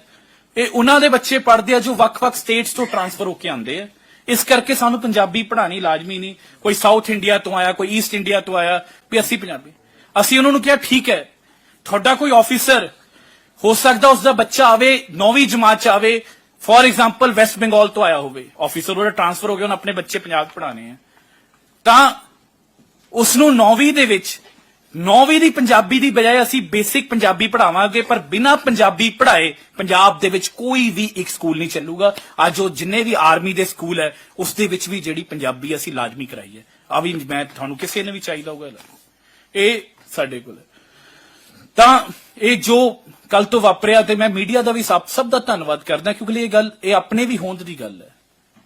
ਇਹ ਉਹਨਾਂ ਦੇ ਬੱਚੇ ਪੜ੍ਹਦੇ ਆ ਜੋ ਵੱਖ-ਵੱਖ ਸਟੇਟਸ ਤੋਂ ਟਰਾਂਸਫਰ ਹੋ ਕੇ ਆਉਂਦੇ ਆ। ਇਸ ਕਰਕੇ ਸਾਨੂੰ ਪੰਜਾਬੀ ਪੜ੍ਹਾਣੀ ਲਾਜ਼ਮੀ ਨਹੀਂ। ਕੋਈ ਸਾਊਥ ਇੰਡੀਆ ਤੋਂ ਆਇਆ, ਕੋਈ ਈਸਟ ਇੰਡੀਆ ਤੋਂ ਆਇਆ, ਵੀ ਅਸੀਂ ਪੰਜਾਬੀ। ਅਸੀਂ ਉਹਨਾਂ ਨੂੰ ਕਿਹਾ, ਠੀਕ ਹੈ, ਤੁਹਾਡਾ ਕੋਈ ਆਫੀਸਰ ਹੋ ਸਕਦਾ ਉਸ ਦਾ ਬੱਚਾ ਆਵੇ 9ਵੀਂ ਜਮਾਤ ਚ ਆਵੇ ਫੋਰ ਐਗਜ਼ਾਮਪਲ ਵੈਸਟ ਬੰਗਾਲ ਤੋਂ ਆਇਆ ਹੋਵੇ। ਆਫੀਸਰ ਉਹਦਾ ਟਰਾਂਸਫਰ ਹੋ ਗਿਆ, ਉਹਨੇ ਆਪਣੇ ਬੱਚੇ ਪੰਜਾਬ ਪੜ੍ਹਾਣੇ ਆ। ਤਾਂ ਉਸ ਨੂੰ 9ਵੀਂ ਦੇ ਵਿੱਚ ਨੌਵੀਂ ਦੀ ਪੰਜਾਬੀ ਦੀ ਬਜਾਏ ਅਸੀਂ ਬੇਸਿਕ ਪੰਜਾਬੀ ਪੜਾਵਾਂਗੇ ਪਰ ਬਿਨਾ ਪੰਜਾਬੀ ਪੜਾਏ ਪੰਜਾਬ ਦੇ ਵਿੱਚ ਕੋਈ ਵੀ ਇੱਕ ਸਕੂਲ ਨਹੀਂ ਚੱਲੂਗਾ। ਅੱਜ ਉਹ ਜਿੰਨੇ ਵੀ ਆਰਮੀ ਦੇ ਸਕੂਲ ਹੈ, ਉਸ ਦੇ ਵਿੱਚ ਵੀ ਜਿਹੜੀ ਪੰਜਾਬੀ ਅਸੀਂ ਲਾਜ਼ਮੀ ਕਰਾਈ ਹੈ। ਆ ਵੀ ਮੈਂ ਤੁਹਾਨੂੰ ਕਿਸੇ ਨੇ ਵੀ ਚਾਹੀਦਾ ਹੋਊਗਾ ਇਹ ਸਾਡੇ ਕੋਲ ਤਾਂ ਇਹ ਜੋ ਕੱਲ ਤੋਂ ਵਾਪਰਿਆ ਤੇ ਮੈਂ ਮੀਡੀਆ ਦਾ ਵੀ ਸਭ ਸਭ ਦਾ ਧੰਨਵਾਦ ਕਰਦਾ, ਕਿਉਂਕਿ ਇਹ ਗੱਲ ਇਹ ਆਪਣੇ ਵੀ ਹੋਂਦ ਦੀ ਗੱਲ ਹੈ।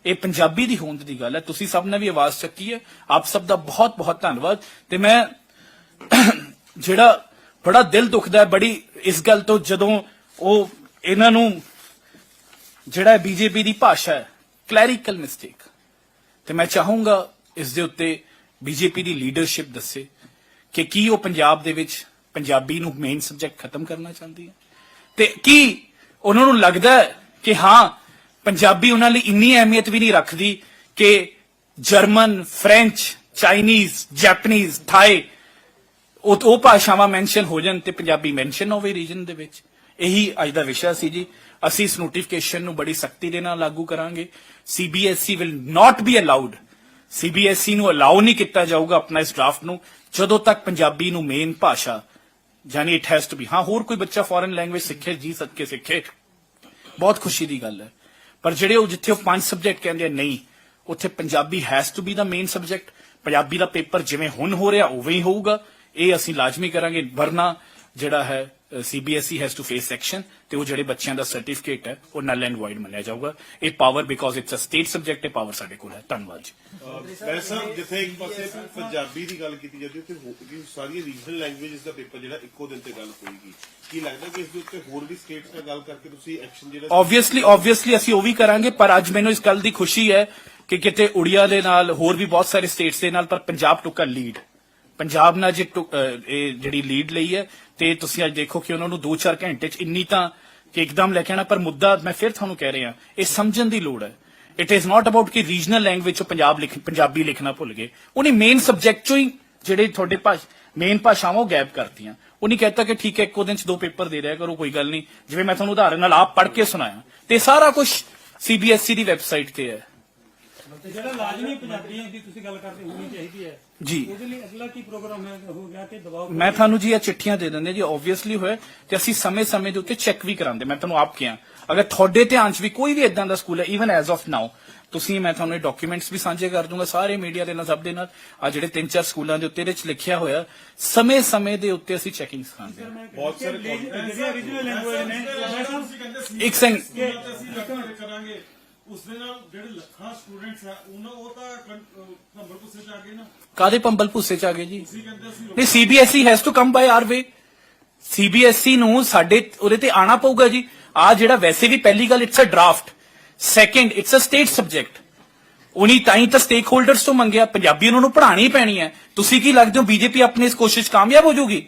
ਇਹ ਪੰਜਾਬੀ ਦੀ ਹੋਂਦ ਦੀ ਗੱਲ ਹੈ। ਤੁਸੀਂ ਸਭ ਨੇ ਵੀ ਆਵਾਜ਼ ਚੱਕੀ ਹੈ। ਆਪ ਸਭ ਦਾ ਬਹੁਤ ਬਹੁਤ ਧੰਨਵਾਦ। ਤੇ ਮੈਂ ਜਿਹੜਾ ਬੜਾ ਦਿਲ ਦੁਖਦਾ ਹੈ, ਬੜੀ ਇਸ ਗੱਲ ਤੋਂ ਜਦੋਂ ਉਹ ਇਹਨਾਂ ਨੂੰ ਜਿਹੜਾ ਬੀਜੇਪੀ ਦੀ ਭਾਸ਼ਾ ਹੈ ਕਲੈਰੀਕਲ ਮਿਸਟੇਕ ਤੇ ਮੈਂ ਚਾਹੂੰਗਾ ਇਸ ਦੇ ਉੱਤੇ ਬੀਜੇਪੀ ਦੀ ਲੀਡਰਸ਼ਿਪ ਦੱਸੇ ਕਿ ਕੀ ਉਹ ਪੰਜਾਬ ਦੇ ਵਿੱਚ ਪੰਜਾਬੀ ਨੂੰ ਮੇਨ ਸਬਜੈਕਟ ਖਤਮ ਕਰਨਾ ਚਾਹੁੰਦੀ ਹੈ। ਤੇ ਕੀ ਉਹਨਾਂ ਨੂੰ ਲੱਗਦਾ ਹੈ ਕਿ ਹਾਂ, ਪੰਜਾਬੀ ਉਹਨਾਂ ਲਈ ਇੰਨੀ ਅਹਿਮੀਅਤ ਵੀ ਨਹੀਂ ਰੱਖਦੀ ਕਿ German, French, Chinese, Japanese, Thai ਉਹ ਉਹ ਭਾਸ਼ਾਵਾਂ ਮੈਂਸ਼ਨ ਹੋ ਜਾਣ ਤੇ ਪੰਜਾਬੀ ਮੈਂਸ਼ਨ ਹੋਵੇ ਰੀਜਨ ਦੇ ਵਿੱਚ। ਇਹੀ ਅੱਜ ਦਾ ਵਿਸ਼ਾ ਸੀ ਜੀ। ਅਸੀਂ ਇਸ ਨੋਟੀਫਿਕੇਸ਼ਨ ਨੂੰ ਬੜੀ ਸਖਤੀ ਦੇ ਨਾਲ ਲਾਗੂ ਕਰਾਂਗੇ। C B S E will not be allowed C B S E ਨੂੰ ਅਲਾਉ ਨਹੀਂ ਕੀਤਾ ਜਾਊਗਾ ਆਪਣਾ ਇਸ ਡਰਾਫਟ ਨੂੰ, ਜਦੋਂ ਤੱਕ ਪੰਜਾਬੀ ਨੂੰ ਮੇਨ ਭਾਸ਼ਾ ਜਾਨੀ ਇਟ ਹੈਜ਼ ਟੂ ਬੀ ਹਾਂ, ਹੋਰ ਕੋਈ ਬੱਚਾ ਫੋਰਨ ਲੈਂਗੁਏਜ ਸਿੱਖੇ, ਜੀ ਸਦਕੇ ਸਿੱਖੇ। ਬਹੁਤ ਖੁਸ਼ੀ ਦੀ ਗੱਲ ਹੈ। ਪਰ ਜਿਹੜੇ ਉਹ ਜਿੱਥੇ ਉਹ ਪੰਜ ਸਬਜੈਕਟ ਕਹਿੰਦੇ ਆ, ਨਹੀਂ, ਉੱਥੇ Punjabi has to be the main subject Punjabi the paper ਜਿਵੇਂ ਹੁਣ ਹੋ ਰਿਹਾ, ਉਵੇਂ ਹੀ ਹੋਊਗਾ। ਇਹ ਅਸੀਂ ਲਾਜ਼ਮੀ ਕਰਾਂਗੇ। ਵਰਨਾ ਜਿਹੜਾ ਹੈ C B S E has to face action ਤੇ ਉਹ ਜਿਹੜੇ ਬੱਚਿਆਂ ਦਾ ਸਰਟੀਫਿਕੇਟ ਹੈ ਉਹ ਨਲ ਐਂਡ ਵਾਈਡ ਮੰਨਿਆ ਜਾਊਗਾ। ਇਹ power because it's a state subject ਹੈ ਪਾਵਰ ਸਾਡੇ ਕੋਲ ਹੈ। ਧੰਨਵਾਦ ਜੀ। ਵੈਸੇ ਜਿੱਥੇ ਇੱਕ ਪਾਸੇ ਪੰਜਾਬੀ ਦੀ ਗੱਲ ਕੀਤੀ ਜਾਂਦੀ ਉੱਥੇ ਹੋ- ਕਿ ਸਾਰੀਆਂ ਰੀਜਨਲ ਲੈਂਗੁਏਜਸ ਦਾ ਪੇਪਰ ਜਿਹੜਾ ਇੱਕੋ ਦਿਨ ਤੇ ਗੱਲ ਹੋਏਗੀ। ਕੀ ਲੱਗਦਾ ਕਿ ਇਸ ਦੇ ਉੱਤੇ ਹੋਰ ਵੀ ਸਟੇਟਸ ਨਾਲ ਗੱਲ ਕਰਕੇ ਤੁਸੀਂ ਐਕਸ਼ਨ ਜਿਹੜਾ ਆਬਵੀਅਸਲੀ ਆਬਵੀਅਸਲੀ ਅਸੀਂ ਉਹ ਵੀ ਕਰਾਂਗੇ ਪਰ ਅੱਜ ਮੈਨੂੰ ਇਸ ਗੱਲ ਦੀ ਖੁਸ਼ੀ ਹੈ ਕਿ ਕਿਤੇ ਉੜੀਆ ਦੇ ਨਾਲ ਹੋਰ ਵੀ ਬਹੁਤ ਸਾਰੇ ਸਟੇਟਸ ਦੇ ਨਾਲ ਪਰ ਪੰਜਾਬ ਟੁੱਕਾ ਲੀਡ ਪੰਜਾਬ ਨਾਲ ਜੇ ਇਹ ਜਿਹੜੀ ਲੀਡ ਲਈ ਹੈ, ਤੇ ਤੁਸੀਂ ਅੱਜ ਦੇਖੋ ਕਿ ਉਹਨਾਂ ਨੂੰ 2-4 ਘੰਟੇ ਚ ਇੰਨੀ ਤਾਂ ਕਿ ਇੱਕਦਮ ਲੈ ਕੇ ਆਣਾ ਪਰ ਮੁੱਦਾ ਮੈਂ ਫਿਰ ਤੁਹਾਨੂੰ ਕਹਿ ਰਿਹਾ, ਇਹ ਸਮਝਣ ਦੀ ਲੋੜ ਹੈ। ਇਟ ਇਜ਼ ਨਾਟ ਅਬਾਊਟ ਕਿ ਰੀਜਨਲ ਲੈਂਗੁਏਜ ਚ ਪੰਜਾਬ ਲਿਖ ਪੰਜਾਬੀ ਲਿਖਣਾ ਭੁੱਲ ਗਏ। ਉਹਨੇ ਮੇਨ ਸਬਜੈਕਟ ਚੋਂ ਹੀ ਜਿਹੜੇ ਤੁਹਾਡੇ ਭਾਸ਼ ਮੇਨ ਭਾਸ਼ਾਵਾਂ ਉਹ ਗੈਪ ਕਰਤੀਆਂ। ਉਹ ਨਹੀਂ ਕਹਤਾ ਕਿ ਠੀਕ ਹੈ, ਇੱਕੋ ਦਿਨ ਚ ਦੋ ਪੇਪਰ ਦੇ ਰਿਹਾ ਕਰੋ, ਕੋਈ ਗੱਲ ਨਹੀਂ। ਜਿਵੇਂ ਮੈਂ ਤੁਹਾਨੂੰ ਉਦਾਹਰਨ ਨਾਲ ਆਪ ਪੜ੍ਹ ਕੇ ਸੁਣਾਇਆ। ਤੇ ਸਾਰਾ ਕੁਝ ਸੀਬੀਐਸਈ ਦੀ ਵੈਬਸਾਈਟ ਤੇ ਹੈ। ਤੇ ਜਿਹੜਾ ਲਾਜ਼ਮੀ ਪੰਜਾਬੀ ਦੀ ਤੁਸੀਂ ਗੱਲ ਕਰਦੇ ਹੋਣੀ ਚਾਹੀਦੀ ਹੈ। ਜੀ। ਉਹਦੇ ਲਈ ਅਗਲਾ ਕੀ ਪ੍ਰੋਗਰਾਮ ਹੈ ਹੋ ਗਿਆ ਕਿ ਦਬਾਅ ਮੈਂ ਤੁਹਾਨੂੰ ਜੀ ਇਹ ਚਿੱਠੀਆਂ ਦੇ ਦਿੰਦੇ ਜੀ ਆਬਵੀਅਸਲੀ ਹੋਏ ਤੇ ਅਸੀਂ ਸਮੇਂ-ਸਮੇਂ ਦੇ ਉੱਤੇ ਚੈੱਕ ਵੀ ਕਰਾਉਂਦੇ ਮੈਂ ਤੁਹਾਨੂੰ ਆਪ ਕਿਹਾ ਅਗਰ ਤੁਹਾਡੇ ਧਿਆਨ 'ਚ ਵੀ ਕੋਈ ਵੀ ਇਦਾਂ ਦਾ ਸਕੂਲ ਹੈ ਇਵਨ ਐਜ਼ ਆਫ ਨਾਓ ਤੁਸੀਂ ਮੈਂ ਤੁਹਾਨੂੰ ਇਹ ਡਾਕੂਮੈਂਟਸ ਵੀ ਸਾਂਝੇ ਕਰ ਦੂੰਗਾ ਸਾਰੇ ਮੀਡੀਆ ਦੇ ਨਾਲ ਸਭ ਦੇ ਨਾਲ ਆ ਜਿਹੜੇ ਤਿੰਨ ਚਾਰ ਸਕੂਲਾਂ ਦੇ ਉੱਤੇ ਇਹਦੇ 'ਚ ਲਿਖਿਆ ਹੋਇਆ ਸਮੇਂ-ਸਮੇਂ ਦੇ ਉੱਤੇ ਅਸੀਂ ਚੈਕਿੰਗ ਕਰਾਉਂਦੇ ਹਾਂ। ਬਹੁਤ ਸਾਰੇ ਜਿਹੜੀ ਨੇ ਇੱਕ ਸੈਕਿੰਡ ਅਸੀਂ ਲੱਖਾਂ ਕਰਾਂਗੇ। ਉਸ ਦੇ ਨਾਲ ਜਿਹੜੇ ਲੱਖਾਂ ਸਟੂਡੈਂਟਸ ਆ ਉਹਨਾਂ ਉਹ ਤਾਂ ਨੰਬਰ ਪੁੱਛੇ ਚ ਆ ਗਏ ਨਾ। ਕਾਦੇ ਪੰਬਲ ਭੁੱਸੇ 'ਚ ਆ ਗਏ ਜੀ? ਤੁਸੀਂ ਕਹਿੰਦੇ ਅਸੀਂ ਨਹੀਂ C B S E has to come by our way C B S E E ਨੂੰ ਸਾਡੇ ਉਹਦੇ ਤੇ ਆਣਾ ਪਊਗਾ ਜੀ। ਆ ਜਿਹੜਾ ਵੈਸੇ ਵੀ ਪਹਿਲੀ ਗੱਲ it's a draft second it's a state subject ਉਨੀ ਤਾਂ ਹੀ ਤਾਂ ਸਟੇਕ ਹੋਲਡਰਸ ਤੋਂ ਮੰਗਿਆ। ਪੰਜਾਬੀ ਉਹਨਾਂ ਨੂੰ ਪੜ੍ਹਾਣੀ ਪੈਣੀ ਹੈ। ਤੁਸੀਂ ਕੀ ਲੱਗਦੇ ਹੋ ਬੀਜੇਪੀ ਆਪਣੀ ਇਸ ਕੋਸ਼ਿਸ਼ ਕਾਮਯਾਬ ਹੋ ਜਾਊਗੀ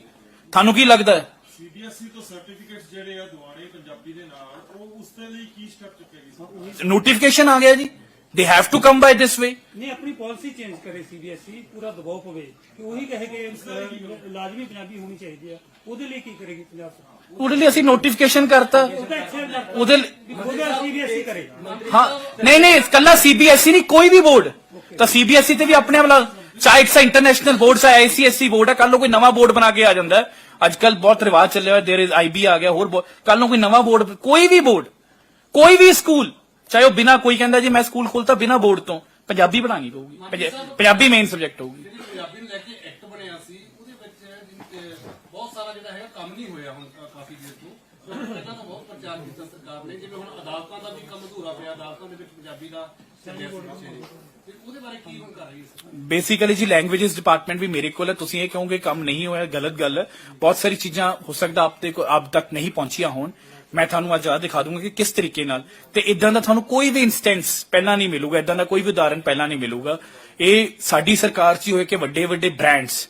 ਤੁਹਾਨੂੰ ਕੀ ਲੱਗਦਾ ਹੈ? ਸੀਬੀਐਸਈ ਤੋਂ ਸਰਟੀਫਿਕੇਟਸ ਜਿਹੜੇ ਆ ਦੁਆਰੇ ਪੰਜਾਬੀ ਦੇ ਨਾਲ ਉਸ ਦੇ ਲਈ ਕੀ ਸਟੈਪ ਚੁੱਕੇਗੀ ਸਰ ਨੋਟੀਫਿਕੇਸ਼ਨ ਆ ਗਿਆ ਜੀ। They have to come by this way ਨਹੀਂ ਆਪਣੀ ਪਾਲਿਸੀ ਚੇਂਜ ਕਰੇ ਸੀਬੀਐਸਈ ਪੂਰਾ ਦਬਾਅ ਪਵੇ। ਕਿ ਉਹੀ ਕਹੇ ਕਿ ਅਹ, ਲਾਜ਼ਮੀ ਪੰਜਾਬੀ ਹੋਣੀ ਚਾਹੀਦੀ ਹੈ ਉਹਦੇ ਲਈ ਕੀ ਕਰੇਗੀ ਪੰਜਾਬ ਸਰਕਾਰ? ਉਹਦੇ ਲਈ ਅਸੀਂ ਨੋਟੀਫਿਕੇਸ਼ਨ ਕਰਤਾ। ਉਹਦਾ ਐਕਸੈਪਟ ਕਰ ਉਹਦੇ ਲਈ- ਉਹਦਾ ਸੀਬੀਐਸਈ ਕਰੇ। ਹਾਂ ਨਹੀਂ ਨਹੀਂ ਕੱਲਾ ਸੀਬੀਐਸਈ ਨਹੀਂ ਕੋਈ ਵੀ ਬੋਰਡ ਤਾਂ ਸੀਬੀਐਸਈ ਤੇ ਵੀ ਆਪਣੇ ਵਾਲਾ ਚਾਹੇ ਇਟਸ ਇੰਟਰਨੈਸ਼ਨਲ ਬੋਰਡ ਚਾਹੇ ਆਈਸੀਐਸਈ ਬੋਰਡ ਹੈ ਕੱਲ ਨੂੰ ਕੋਈ ਨਵਾਂ ਬੋਰਡ ਬਣਾ ਕੇ ਆ ਜਾਂਦਾ। ਹੈ ਅੱਜ ਕੱਲ ਬਹੁਤ ਰਿਵਾਜ ਚੱਲਿਆ ਹੋਇਆ देयर इज ਆਈਬੀ ਆ ਗਿਆ ਹੋਰ ਕੱਲ ਨੂੰ ਕੋਈ ਨਵਾਂ ਬੋਰਡ ਕੋਈ ਵੀ ਬੋਰਡ ਕੋਈ ਵੀ ਸਕੂਲ ਚਾਹੇ ਉਹ ਬਿਨਾ ਕੋਈ ਕਹਿੰਦਾ ਜੀ ਮੈਂ ਸਕੂਲ ਖੋਲਤਾ ਬਿਨਾ ਬੋਰਡ ਤੋਂ ਪੰਜਾਬੀ ਪੜਾਣੀ ਪਊਗੀ ਪੰਜਾ- ਪੰਜਾਬੀ ਮੇਨ ਸਬਜੈਕਟ ਹੋਊਗੀ ਜਿਹੜੀ ਪੰਜਾਬੀ ਨੂੰ ਲੈ ਕੇ ਐਕਟ ਬਣਿਆ ਸੀ ਉਹਦੇ ਵਿੱਚ ਜਿਨ- ਅਹ ਬਹੁਤ ਸਾਰਾ ਜਿਹੜਾ ਹੈਗਾ ਕੰਮ ਨਹੀਂ ਹੋਇਆ ਹੁਣ ਕਾ- ਕਾਫੀ ਦੇਰ ਤੋਂ ਕਿਉਂਕਿ ਪਹਿਲਾਂ ਤਾਂ ਬਹੁਤ ਪ੍ਰਚਾਰ ਕੀਤਾ ਸਰਕਾਰ ਨੇ, ਜਿਵੇਂ ਹੁਣ ਅਦਾਲਤਾਂ ਦਾ ਵੀ ਕੰਮ ਅਧੂਰਾ ਪਿਆ, ਅਦਾਲਤਾਂ ਦੇ ਵਿੱਚ ਪੰਜਾਬੀ ਦਾ ਤੇ ਉਹਦੇ ਬਾਰੇ ਕੀ ਹੁਣ ਕਰ ਰਹੀ ਹੈ ਬੇਸਿਕਲੀ ਜੀ ਲੈਂਗੁਏਜਸ ਡਿਪਾਰਟਮੈਂਟ ਵੀ ਮੇਰੇ ਕੋਲ ਹੈ। ਤੁਸੀਂ ਇਹ ਕਹੋਗੇ ਕੰਮ ਨਹੀਂ ਹੋਇਆ, ਗਲਤ ਗੱਲ ਹੈ। ਬਹੁਤ ਸਾਰੀ ਚੀਜ਼ਾਂ ਹੋ ਸਕਦਾ ਆਪ ਤੇ ਆਪ ਤੱਕ ਨਹੀਂ ਪਹੁੰਚੀਆਂ ਹੋਣ। ਮੈਂ ਤੁਹਾਨੂੰ ਅੱਜ ਆ ਦਿਖਾ ਦੂੰਗਾ ਕਿ ਕਿਸ ਤਰੀਕੇ ਨਾਲ। ਤੇ ਇਦਾਂ ਦਾ ਤੁਹਾਨੂੰ ਕੋਈ ਵੀ ਇਨਸਟੈਂਸ ਪਹਿਲਾਂ ਨਹੀਂ ਮਿਲੂਗਾ। ਇਦਾਂ ਦਾ ਕੋਈ ਵੀ ਉਦਾਹਰਣ ਪਹਿਲਾਂ ਨਹੀਂ ਮਿਲੂਗਾ। ਇਹ ਸਾਡੀ ਸਰਕਾਰ 'ਚ ਹੋਏ ਕਿ ਵੱਡੇ ਵੱਡੇ ਬ੍ਰਾਂਡਸ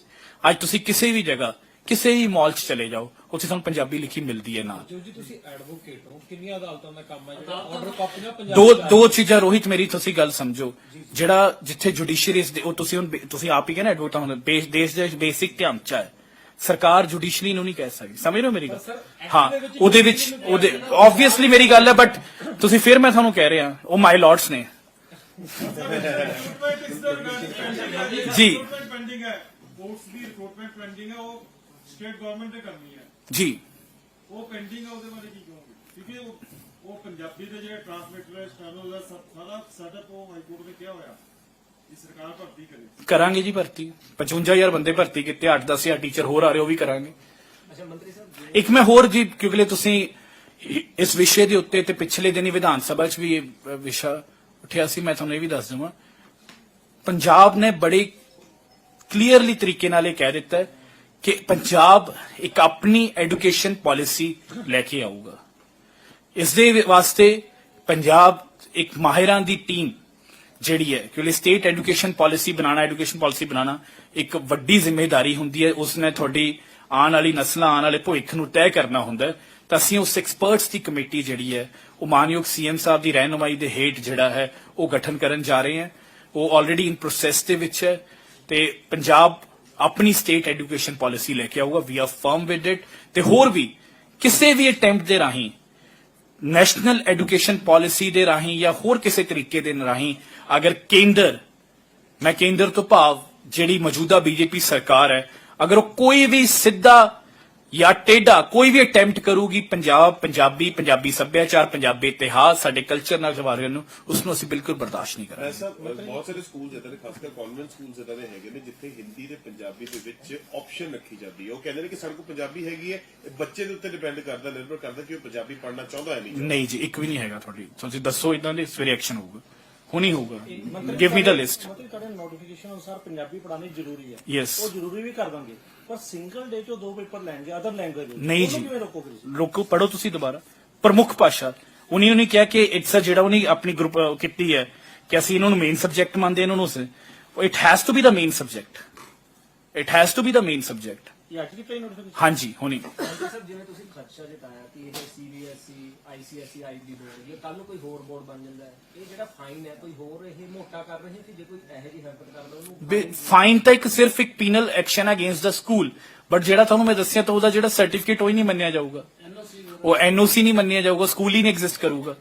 ਅੱਜ ਤੁਸੀਂ ਕਿਸੇ ਵੀ ਜਗ੍ਹਾ, ਕਿਸੇ ਵੀ ਮਾਲ 'ਚ ਚਲੇ ਜਾਓ। ਉੱਥੇ ਤੁਹਾਨੂੰ ਪੰਜਾਬੀ ਲਿਖੀ ਮਿਲਦੀ ਹੈ ਨਾਲ। ਜੋ ਤੁਸੀਂ ਐਡਵੋਕੇਟ ਹੋ ਕਿੰਨੀਆਂ ਅਦਾਲਤਾਂ ਦਾ ਕੰਮ ਹੈ ਜਿਹੜਾ? ਆਰਡਰ ਕਾਪੀਆਂ ਪੰਜਾਬ ਦੋ ਦੋ। ਚੀਜ਼ਾਂ ਰੋਹਿਤ ਮੇਰੀ ਤੁਸੀਂ ਗੱਲ ਸਮਝੋ। ਜਿਹੜਾ ਜਿੱਥੇ ਜੁਡੀਸ਼ੀਅਰੀ ਦੇ ਉਹ ਤੁਸੀਂ ਹੁਣ ਬੇ- ਤੁਸੀਂ ਆਪ ਹੀ ਕਹਿੰਦੇ ਐਡਵੋਕੇਟ ਹੁਣ ਦੇਸ਼ ਦੇ ਬੇਸਿਕ ਧਿਆਨ ਚ ਹੈ। ਸਰਕਾਰ ਜੁਡੀਸ਼ਰੀ ਨੂੰ ਨਹੀਂ ਕਹਿ ਸਕਦੀ। ਸਮਝ ਰਹੇ ਹੋ ਮੇਰੀ ਗੱਲ? ਹਾਂ ਉਹਦੇ ਵਿੱਚ ਉਹਦੇ ਆਬਵੀਅਸਲੀ ਮੇਰੀ ਗੱਲ ਹੈ ਬਟ ਤੁਸੀਂ ਫਿਰ ਮੈਂ ਤੁਹਾਨੂੰ ਕਹਿ ਰਿਹਾ ਉਹ ਮਾਈ ਲਾਰਡਸ ਨੇ। ਜੀ। ਪੈਂਡਿੰਗ ਹੈ। ਕੋਰਟਸ ਦੀ ਰਿਕਰੂਟਮੈਂਟ ਪੈਂਡਿੰਗ ਹੈ ਉਹ ਸਟੇਟ ਗਵਰਨਮੈਂਟ ਨੇ ਕਰਨੀ ਹੈ। ਜੀ। ਉਹ ਪੈਂਡਿੰਗ ਹੈ ਉਹਦੇ ਬਾਰੇ ਕੀ ਕਹੋਗੇ? ਕਿਉਂਕਿ ਉਹ ਉਹ ਪੰਜਾਬੀ ਦੇ ਜਿਹੜੇ ਟ੍ਰਾਂਸਲੇਟਰ ਹੈ ਸਟੈਨੋ ਦਾ ਸਭ ਸਾਰਾ ਸੈਟਅਪ ਉਹ ਹਾਈ ਕੋਰਟ ਨੇ ਕਿਹਾ ਹੋਇਆ ਇਹ ਸਰਕਾਰ ਭਰਤੀ ਕਰੇ। ਕਰਾਂਗੇ ਜੀ ਭਰਤੀ। 55000 ਬੰਦੇ ਭਰਤੀ ਕੀਤੇ 8-10000 ਟੀਚਰ ਹੋਰ ਆ ਰਹੇ ਉਹ ਵੀ ਕਰਾਂਗੇ। ਇੱਕ ਮੈਂ ਹੋਰ ਜੀ ਕਿਉਂਕਿ ਤੁਸੀਂ ਇਸ ਵਿਸ਼ੇ ਦੇ ਉੱਤੇ ਤੇ ਪਿਛਲੇ ਦਿਨੀ ਵਿਧਾਨ ਸਭਾ 'ਚ ਵੀ ਇਹ ਵਿਸ਼ਾ ਉੱਠਿਆ ਸੀ ਮੈਂ ਤੁਹਾਨੂੰ ਇਹ ਵੀ ਦੱਸ ਦਵਾਂ। ਪੰਜਾਬ ਨੇ ਬੜੀ ਕਲੀਅਰਲੀ ਤਰੀਕੇ ਨਾਲ ਇਹ ਕਹਿ ਦਿੱਤਾ ਹੈ ਕਿ ਪੰਜਾਬ ਇੱਕ ਆਪਣੀ ਐਜੂਕੇਸ਼ਨ ਪਾਲਿਸੀ ਲੈ ਕੇ ਆਊਗਾ। ਇਸ ਦੇ ਵਾਸਤੇ ਪੰਜਾਬ ਇੱਕ ਮਾਹਿਰਾਂ ਦੀ ਟੀਮ ਜਿਹੜੀ ਹੈ ਕਿਉਂਕਿ ਸਟੇਟ ਐਜੂਕੇਸ਼ਨ ਪਾਲਿਸੀ ਬਣਾਉਣਾ, ਐਜੂਕੇਸ਼ਨ ਪਾਲਿਸੀ ਬਣਾਉਣਾ ਇੱਕ ਵੱਡੀ ਜ਼ਿੰਮੇਵਾਰੀ ਹੁੰਦੀ ਹੈ। ਉਸ ਨੇ ਤੁਹਾਡੀ ਆਉਣ ਵਾਲੀ ਨਸਲਾਂ, ਆਉਣ ਵਾਲੇ ਭਵਿੱਖ ਨੂੰ ਤੈਅ ਕਰਨਾ ਹੁੰਦਾ ਤਾਂ ਅਸੀਂ ਉਸ ਐਕਸਪਰਟਸ ਦੀ ਕਮੇਟੀ ਜਿਹੜੀ ਹੈ, ਉਹ ਮਾਨਯੋਗ ਸੀਐਮ ਸਾਹਿਬ ਦੀ ਰਹਿਨੁਮਾਈ ਦੇ ਹੇਠ ਜਿਹੜਾ ਹੈ, ਉਹ ਗਠਨ ਕਰਨ ਜਾ ਰਹੇ ਹਾਂ। ਉਹ ਆਲਰੇਡੀ ਇਨ ਪ੍ਰੋਸੈਸ ਦੇ ਵਿੱਚ ਹੈ ਤੇ ਪੰਜਾਬ ਆਪਣੀ ਸਟੇਟ ਐਜੂਕੇਸ਼ਨ ਪਾਲਿਸੀ ਲੈ ਕੇ ਆਊਗਾ we are firm with it ਤੇ ਹੋਰ ਵੀ, ਕਿਸੇ ਵੀ ਅਟੈਂਪਟ ਦੇ ਰਾਹੀਂ ਨੈਸ਼ਨਲ ਐਜੂਕੇਸ਼ਨ ਪਾਲਿਸੀ ਦੇ ਰਾਹੀਂ ਜਾਂ ਹੋਰ ਕਿਸੇ ਤਰੀਕੇ ਦੇ ਰਾਹੀਂ, ਅਗਰ ਕੇਂਦਰ, ਮੈਂ ਕੇਂਦਰ ਤੋਂ ਭਾਵ ਜਿਹੜੀ ਮੌਜੂਦਾ ਬੀਜੇਪੀ ਸਰਕਾਰ ਹੈ, ਅਗਰ ਉਹ ਕੋਈ ਵੀ ਸਿੱਧਾ ਜਾਂ ਟੇਢਾ ਕੋਈ ਵੀ ਅਟੈਂਪਟ ਕਰੂਗੀ ਪੰਜਾਬ ਪੰਜਾਬੀ ਪੰਜਾਬੀ ਸੱਭਿਆਚਾਰ ਪੰਜਾਬੀ ਇਤਿਹਾਸ ਸਾਡੇ ਕਲਚਰ ਨਾਲ ਜਵਾਰਿਆਂ ਨੂੰ ਉਸ ਨੂੰ ਅਸੀਂ ਬਿਲਕੁਲ ਬਰਦਾਸ਼ਤ ਨਹੀਂ ਕਰਾਂਗੇ। ਐਸਾ ਬਹੁਤ ਸਾਰੇ ਸਕੂਲ ਜਿੱਦਾਂ ਦੇ ਖਾਸ ਕਰ ਕਨਵੈਂਟ ਸਕੂਲ ਜਿੱਦਾਂ ਦੇ ਹੈਗੇ ਨੇ ਜਿੱਥੇ ਹਿੰਦੀ ਤੇ ਪੰਜਾਬੀ ਦੇ ਵਿੱਚ ਆਪਸ਼ਨ ਰੱਖੀ ਜਾਂਦੀ ਹੈ। ਉਹ ਕਹਿੰਦੇ ਨੇ ਕਿ ਸਾਡੇ ਕੋਲ ਪੰਜਾਬੀ ਹੈਗੀ ਹੈ ਬੱਚੇ ਦੇ ਉੱਤੇ ਡਿਪੈਂਡ ਕਰਦਾ ਨਿਰਭਰ ਕਰਦਾ ਕਿ ਉਹ ਪੰਜਾਬੀ ਪੜ੍ਹਨਾ ਚਾਹੁੰਦਾ ਹੈ ਨਹੀਂ ਨਹੀਂ ਜੀ ਇੱਕ ਵੀ ਨਹੀਂ ਹੈਗਾ ਤੁਹਾਡੀ। ਤੁਸੀਂ ਦੱਸੋ ਇਦਾਂ ਦੇ ਸਵੇਰੇ ਐਕਸ਼ਨ ਹੋਊਗਾ। ਹੁਣੀ ਹੋਊਗਾ। ਗਿਵ ਮੀ ਦਾ ਲਿਸਟ ਮਤਲਬ ਤੁਹਾਡੇ ਨੋਟੀਫਿਕੇਸ਼ਨ ਅਨੁਸਾਰ ਪੰਜਾਬੀ ਪੜ੍ਹਾਉਣੀ ਜ਼ਰੂਰੀ ਹੈ। Yes. ਉਹ ਜ਼ਰੂਰੀ ਵੀ ਕਰ ਦਾਂਗੇ। ਪਰ ਸਿੰਗਲ ਡੇ ਚੋਂ ਦੋ ਪੇਪਰ ਲੈਣਗੇ ਅਦਰ ਲੈਂਗੁਏਜ ਨਹੀਂ ਜੀ। ਕਿਵੇਂ ਰੋਕੋਗੇ ਤੁਸੀਂ? ਰੋਕੋ ਪੜੋ ਤੁਸੀਂ ਦੁਬਾਰਾ। ਪ੍ਰਮੁੱਖ ਭਾਸ਼ਾ। ਉਨੀ ਉਹਨੇ ਕਿਹਾ ਕਿ ਇਟਸ ਅ ਜਿਹੜਾ ਉਹਨੇ ਆਪਣੀ ਗਰੁੱਪ ਕੀਤੀ ਹੈ ਕਿ ਅਸੀਂ ਇਹਨਾਂ ਨੂੰ ਮੇਨ ਸਬਜੈਕਟ ਮੰਨਦੇ ਇਹਨਾਂ ਨੂੰ it has to be the main subject it has to be the main subject ਇਹ ਅੱਜ ਦੀ ਪਈ ਨੋਟੀਫਿਕੇਸ਼ਨ ਹਾਂਜੀ ਹੁਣੀ। ਸਰ ਜਿਵੇਂ ਤੁਸੀਂ ਖਰਚਾ ਜਤਾਇਆ ਕਿ ਇਹ ਸੀਬੀਐਸਈ ਆਈਸੀਐਸਈ ਆਈਬੀ ਬੋਰਡ ਜੇ ਕੱਲ ਨੂੰ ਕੋਈ ਹੋਰ ਬੋਰਡ ਬਣ ਜਾਂਦਾ ਹੈ। ਇਹ ਜਿਹੜਾ ਫਾਈਨ ਹੈ ਕੋਈ ਹੋਰ ਇਹ ਮੋਟਾ ਕਰ ਰਹੇ ਕਿ ਜੇ ਕੋਈ ਇਹੋ ਜਿਹੀ ਹਰਕਤ ਕਰਦਾ ਉਹਨੂੰ ਫਾਈਨ ਤਾਂ ਇੱਕ ਸਿਰਫ ਇੱਕ ਪੀਨਲ ਐਕਸ਼ਨ ਹੈ ਅਗੇਂਸਟ ਦਾ ਸਕੂਲ ਬਟ ਜਿਹੜਾ ਤੁਹਾਨੂੰ ਮੈਂ ਦੱਸਿਆ ਤਾਂ ਉਹਦਾ ਜਿਹੜਾ ਸਰਟੀਫਿਕੇਟ ਉਹ ਹੀ ਨਹੀਂ ਮੰਨਿਆ ਜਾਊਗਾ। ਉਹ ਐਨਓਸੀ ਨਹੀਂ ਮੰਨਿਆ ਜਾਊਗਾ ਸਕੂਲ ਹੀ ਨਹੀਂ ਐਗਜ਼ਿਸਟ ਕਰੂਗਾ।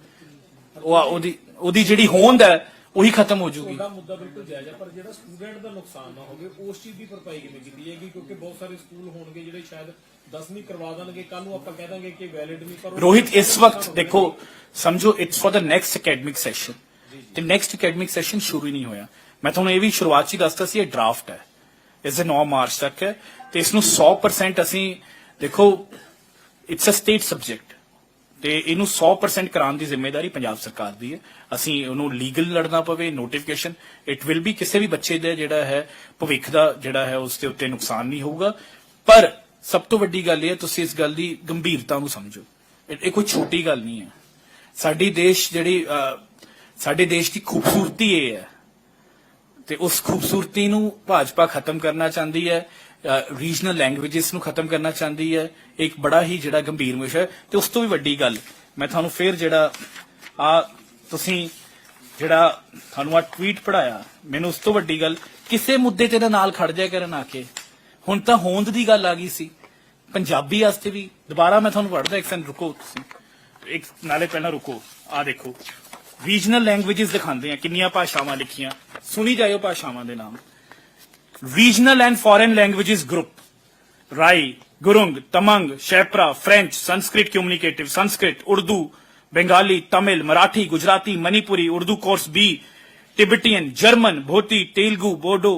ਉਹ ਉਹਦੀ ਉਹਦੀ ਜਿਹੜੀ ਹੋਂਦ ਹੈ ਉਹੀ ਖਤਮ ਹੋ ਜੂਗੀ। ਤੁਹਾਡਾ ਮੁੱਦਾ ਬਿਲਕੁਲ ਜਾਇਜ਼ ਹੈ ਪਰ ਜਿਹੜਾ ਸਟੂਡੈਂਟ ਦਾ ਨੁਕਸਾਨ ਨਾ ਹੋਵੇ ਉਸ ਚੀਜ਼ ਦੀ ਭਰਪਾਈ ਕਿਵੇਂ ਕੀਤੀ ਜਾਏਗੀ? ਕਿਉਂਕਿ ਬਹੁਤ ਸਾਰੇ ਸਕੂਲ ਹੋਣਗੇ ਜਿਹੜੇ ਸ਼ਾਇਦ 10ਵੀਂ ਕਰਵਾ ਦੇਣਗੇ ਕੱਲ ਨੂੰ ਆਪਾਂ ਕਹਿ ਦਾਂਗੇ ਕਿ ਵੈਲਿਡ ਨਹੀਂ ਪਰ ਉਹ- ਰੋਹਿਤ ਇਸ ਵਕਤ ਦੇਖੋ ਸਮਝੋ it's for the next academic session ਤੇ ਨੈਕਸਟ ਅਕੈਡਮਿਕ ਸੈਸ਼ਨ ਸ਼ੁਰੂ ਹੀ ਨਹੀਂ ਹੋਇਆ। ਮੈਂ ਤੁਹਾਨੂੰ ਇਹ ਵੀ ਸ਼ੁਰੂਆਤ 'ਚ ਹੀ ਦੱਸਤਾ ਸੀ ਇਹ ਡਰਾਫਟ ਹੈ। ਇਸ ਦੇ 9 ਮਾਰਚ ਤੱਕ ਹੈ। ਤੇ ਇਸ ਨੂੰ 100% ਅਸੀਂ ਦੇਖੋ ਇਟਸ ਅ ਸਟੇਟ ਸਬਜੈਕਟ ਤੇ ਇਹਨੂੰ 100% ਕਰਾਉਣ ਦੀ ਜ਼ਿੰਮੇਵਾਰੀ ਪੰਜਾਬ ਸਰਕਾਰ ਦੀ ਹੈ। ਅਸੀਂ ਉਹਨੂੰ ਲੀਗਲ ਲੜਨਾ ਪਵੇ ਨੋਟੀਫਿਕੇਸ਼ਨ ਇਟ ਵਿਲ ਬੀ ਕਿਸੇ ਵੀ ਬੱਚੇ ਦਾ ਜਿਹੜਾ ਹੈ, ਭਵਿੱਖ ਦਾ ਜਿਹੜਾ ਹੈ ਉਸ ਦੇ ਉੱਤੇ ਨੁਕਸਾਨ ਨਹੀਂ ਹੋਊਗਾ। ਪਰ ਸਭ ਤੋਂ ਵੱਡੀ ਗੱਲ ਇਹ ਹੈ, ਤੁਸੀਂ ਇਸ ਗੱਲ ਦੀ ਗੰਭੀਰਤਾ ਨੂੰ ਸਮਝੋ। ਇਹ ਕੋਈ ਛੋਟੀ ਗੱਲ ਨਹੀਂ ਹੈ। ਸਾਡੀ ਦੇਸ਼ ਜਿਹੜੀ ਸਾਡੇ ਦੇਸ਼ ਦੀ ਖੂਬਸੂਰਤੀ ਇਹ ਹੈ। ਤੇ ਉਸ ਖੂਬਸੂਰਤੀ ਨੂੰ ਭਾਜਪਾ ਖਤਮ ਕਰਨਾ ਚਾਹੁੰਦੀ ਹੈ। ਰੀਜਨਲ ਲੈਂਗੁਏਜਸ ਨੂੰ ਖਤਮ ਕਰਨਾ ਚਾਹੁੰਦੀ ਹੈ, ਇੱਕ ਬੜਾ ਹੀ ਜਿਹੜਾ ਗੰਭੀਰ ਵਿਸ਼ਾ ਤੇ ਉਸ ਤੋਂ ਵੀ ਵੱਡੀ ਗੱਲ, ਮੈਂ ਤੁਹਾਨੂੰ ਫੇਰ ਜਿਹੜਾ, ਆ ਤੁਸੀਂ ਜਿਹੜਾ ਤੁਹਾਨੂੰ ਆ ਟਵੀਟ ਪੜਾਇਆ ਮੈਨੂੰ ਉਸ ਤੋਂ ਵੱਡੀ ਗੱਲ, ਕਿਸੇ ਮੁੱਦੇ ਤੇ ਇਹਦੇ ਨਾਲ ਖੜ ਜਾਇਆ ਕਰਨ ਆ ਕੇ। ਹੁਣ ਤਾਂ ਹੋਂਦ ਦੀ ਗੱਲ ਆ ਗਈ ਸੀ, ਪੰਜਾਬੀ ਵਾਸਤੇ ਵੀ, ਦੁਬਾਰਾ ਮੈਂ ਤੁਹਾਨੂੰ ਪੜਦਾ ਇੱਕ ਸੈਕਿੰਡ ਰੁਕੋ ਤੁਸੀਂ, ਇੱਕ ਨਾਲੇ ਪਹਿਲਾਂ ਰੁਕੋ, ਆ ਦੇਖੋ। ਰੀਜਨਲ ਲੈਂਗੁਏਜਸ ਦਿਖਾਉਂਦੇ ਆ, ਕਿੰਨੀਆਂ ਭਾਸ਼ਾਵਾਂ ਲਿਖੀਆਂ, ਸੁਣੀ ਜਾਇਓ ਭਾਸ਼ਾਵਾਂ ਦੇ ਨਾਮ। Regional and foreign languages group Rai Gurung Tamang ਸ਼ੈਪਰਾ French Sanskrit communicative Sanskrit Urdu Bengali Tamil Marathi Gujarati Manipuri Urdu course B Tibetan German Bhoti Telugu Bodo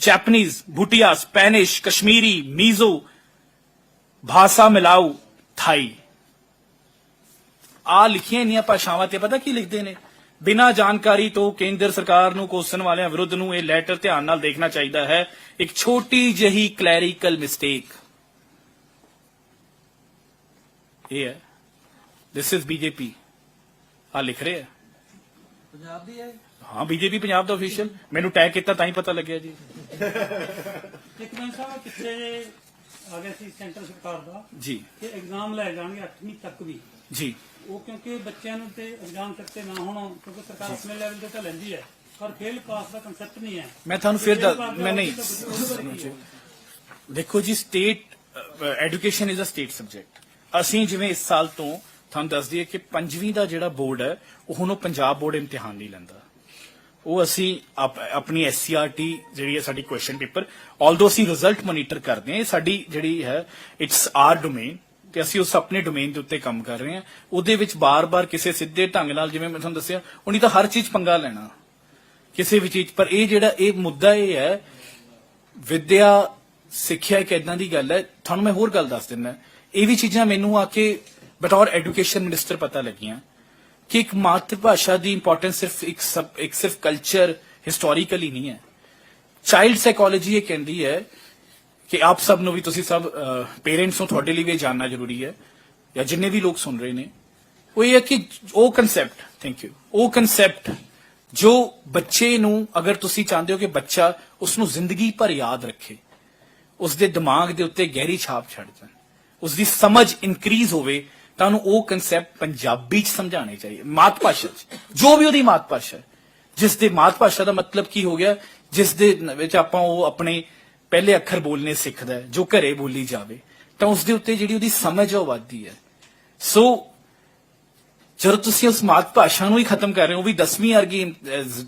Japanese Bhutia Spanish Kashmiri Mizo ਭਾਸ਼ਾ ਮਿਲਾਊ ਥਾਈ ਆ ਲਿਖੀਆਂ ਇੰਨੀਆਂ ਭਾਸ਼ਾਵਾਂ ਤੇ ਪਤਾ ਕੀ ਲਿਖਦੇ ਨੇ ਬਿਨਾਂ ਜਾਣਕਾਰੀ ਤੋਂ ਕੇਂਦਰ ਸਰਕਾਰ ਨੂੰ ਕੋਸਣ ਵਾਲਿਆਂ ਵਿਰੁੱਧ ਨੂੰ ਇਹ ਲੈਟਰ ਧਿਆਨ ਨਾਲ ਦੇਖਣਾ ਚਾਹੀਦਾ ਹੈ। ਇੱਕ ਛੋਟੀ ਜਹੀ ਕਲੈਰੀਕਲ ਮਿਸਟੇਕ ਇਹ ਹੈ। ਦਿਸ ਇਜ਼ ਬੀਜੇਪੀ ਆ ਲਿਖ ਰਹੇ ਹੈ। ਪੰਜਾਬ ਦੀ ਹੈ ਹਾਂ ਬੀਜੇਪੀ ਪੰਜਾਬ ਦਾ ਅਫੀਸ਼ੀਅਲ ਮੈਨੂੰ ਟੈਗ ਕੀਤਾ ਤਾਂ ਹੀ ਪਤਾ ਲੱਗਿਆ ਜੀ। ਇੱਕ ਮੈਂ ਸਾਹਿਬ ਪਿੱਛੇ ਆ ਗਿਆ ਸੀ ਸੈਂਟਰ ਸਰਕਾਰ ਦਾ ਜੀ। ਕਿ ਐਗਜ਼ਾਮ ਲੈ ਜਾਣਗੇ 8ਵੀਂ ਤੱਕ ਵੀ। ਜੀ। ਉਹ ਕਿਉਂਕਿ ਬੱਚਿਆਂ ਨੂੰ ਤੇ ਐਗਜ਼ਾਮ ਤੱਕ ਤੇ ਨਾ ਹੋਣਾ ਕਿਉਂਕਿ ਸਰਕਾਰ ਆਪਣੇ ਲੈਵਲ ਤੇ ਤਾਂ ਲੈਂਦੀ ਹੈ। ਪਰ ਫੇਲ ਪਾਸ ਦਾ ਕਨਸੈਪਟ ਨਹੀਂ ਹੈ। ਮੈਂ ਤੁਹਾਨੂੰ ਫਿਰ ਦੱਸ- ਮੈਂ ਨਹੀਂ? ਦੇਖੋ ਜੀ state education is a state subject ਅਸੀਂ ਜਿਵੇਂ ਇਸ ਸਾਲ ਤੋਂ ਤੁਹਾਨੂੰ ਦੱਸ ਦਈਏ ਕਿ ਪੰਜਵੀਂ ਦਾ ਜਿਹੜਾ ਬੋਰਡ ਹੈ ਉਹ ਹੁਣ ਉਹ ਪੰਜਾਬ ਬੋਰਡ ਇਮਤਿਹਾਨ ਨਹੀਂ ਲੈਂਦਾ। ਉਹ ਅਸੀਂ ਆਪ- ਆਪਣੀ ਐਸਸੀਆਰਟੀ ਜਿਹੜੀ ਹੈ ਸਾਡੀ ਕੁਐਸਚਨ ਪੇਪਰ ਆਲਦੋ ਅਸੀਂ ਰਿਜ਼ਲਟ ਮੋਨੀਟਰ ਕਰਦੇ ਹਾਂ ਇਹ ਸਾਡੀ ਜਿਹੜੀ ਹੈ ਇਟਸ ਆਰ ਡੋਮੇਨ ਤੇ ਅਸੀਂ ਉਸ ਆਪਣੇ ਡੋਮੇਨ ਦੇ ਉੱਤੇ ਕੰਮ ਕਰ ਰਹੇ ਹਾਂ। ਉਹਦੇ ਵਿੱਚ ਬਾਰ-ਬਾਰ ਕਿਸੇ ਸਿੱਧੇ ਢੰਗ ਨਾਲ, ਜਿਵੇਂ ਮੈਂ ਤੁਹਾਨੂੰ ਦੱਸਿਆ, ਉਹਨੀ ਤਾਂ ਹਰ ਚੀਜ਼ ਪੰਗਾ ਲੈਣਾ। ਕਿਸੇ ਵੀ ਚੀਜ਼, ਪਰ ਇਹ ਜਿਹੜਾ ਇਹ ਮੁੱਦਾ ਇਹ ਹੈ, ਵਿਦਿਆ, ਸਿੱਖਿਆ ਇੱਕ ਇਦਾਂ ਦੀ ਗੱਲ ਹੈ, ਤੁਹਾਨੂੰ ਮੈਂ ਹੋਰ ਗੱਲ ਦੱਸ ਦਿੰਦਾ। ਇਹ ਵੀ ਚੀਜ਼ਾਂ ਮੈਨੂੰ ਆ ਕੇ ਬਤੌਰ ਐਜੂਕੇਸ਼ਨ ਮਿਨਿਸਟਰ ਪਤਾ ਲੱਗੀਆਂ ਕਿ ਇੱਕ ਮਾਤਰ ਭਾਸ਼ਾ ਦੀ ਇੰਪੋਰਟੈਂਸ ਸਿਰਫ ਇੱਕ ਇੱਕ ਸਿਰਫ ਕਲਚਰ ਹਿਸਟੋਰੀਕਲੀ ਨਹੀਂ ਹੈ। ਚਾਈਲਡ ਸਾਈਕੋਲੋਜੀ ਇਹ ਕਹਿੰਦੀ ਹੈ ਕਿ ਆਪ ਸਭ ਨੂੰ ਵੀ ਤੁਸੀਂ ਸਭ ਪੇਰੈਂਟਸ ਨੂੰ ਤੁਹਾਡੇ ਲਈ ਵੀ ਇਹ ਜਾਨਣਾ ਜ਼ਰੂਰੀ ਹੈ, ਜਾਂ ਜਿੰਨੇ ਵੀ ਲੋਕ ਸੁਣ ਰਹੇ ਨੇ। ਉਹ ਇਹ ਹੈ ਕਿ ਉਹ ਕਨਸੈਪਟ ਥੈਂਕ ਯੂ ਉਹ ਕਨਸੈਪਟ ਜੋ ਬੱਚੇ ਨੂੰ, ਅਗਰ ਤੁਸੀਂ ਚਾਹੁੰਦੇ ਹੋ ਕਿ ਬੱਚਾ ਉਸ ਨੂੰ ਜ਼ਿੰਦਗੀ ਭਰ ਯਾਦ ਰੱਖੇ ਉਸ ਦੇ ਦਿਮਾਗ ਦੇ ਉੱਤੇ ਗਹਿਰੀ ਛਾਪ ਛੱਡ ਜਾਣ ਉਸ ਦੀ ਸਮਝ ਇਨਕਰੀਜ਼ ਹੋਵੇ ਤਾਂ ਉਹਨੂੰ ਉਹ ਕਨਸੈਪਟ ਪੰਜਾਬੀ ਚ ਸਮਝਾਣੇ ਚਾਹੀਏ ਮਾਤ ਭਾਸ਼ਾ ਚ, ਜੋ ਵੀ ਉਹਦੀ ਮਾਤ ਭਾਸ਼ਾ ਹੈ। ਜਿਸ ਦੇ ਮਾਤ ਭਾਸ਼ਾ ਦਾ ਮਤਲਬ ਕੀ ਹੋ ਗਿਆ ਜਿਸ ਦੇ ਵਿੱਚ ਆਪਾਂ ਉਹ ਆਪਣੇ ਪਹਿਲੇ ਅੱਖਰ ਬੋਲਨੇ ਸਿੱਖਦਾ ਜੋ ਘਰੇ ਬੋਲੀ ਜਾਵੇ, ਤਾਂ ਉਸ ਦੇ ਉੱਤੇ ਜਿਹੜੀ ਉਹਦੀ ਸਮਝ ਹੈ ਉਹ ਵੱਧਦੀ ਹੈ। ਸੋ ਜਦੋਂ ਤੁਸੀਂ ਉਸ ਮਾਤ ਭਾਸ਼ਾ ਨੂੰ ਹੀ ਖਤਮ ਕਰ ਰਹੇ ਹੋ, ਉਹ ਵੀ 10ਵੀਂ ਵਰਗੀ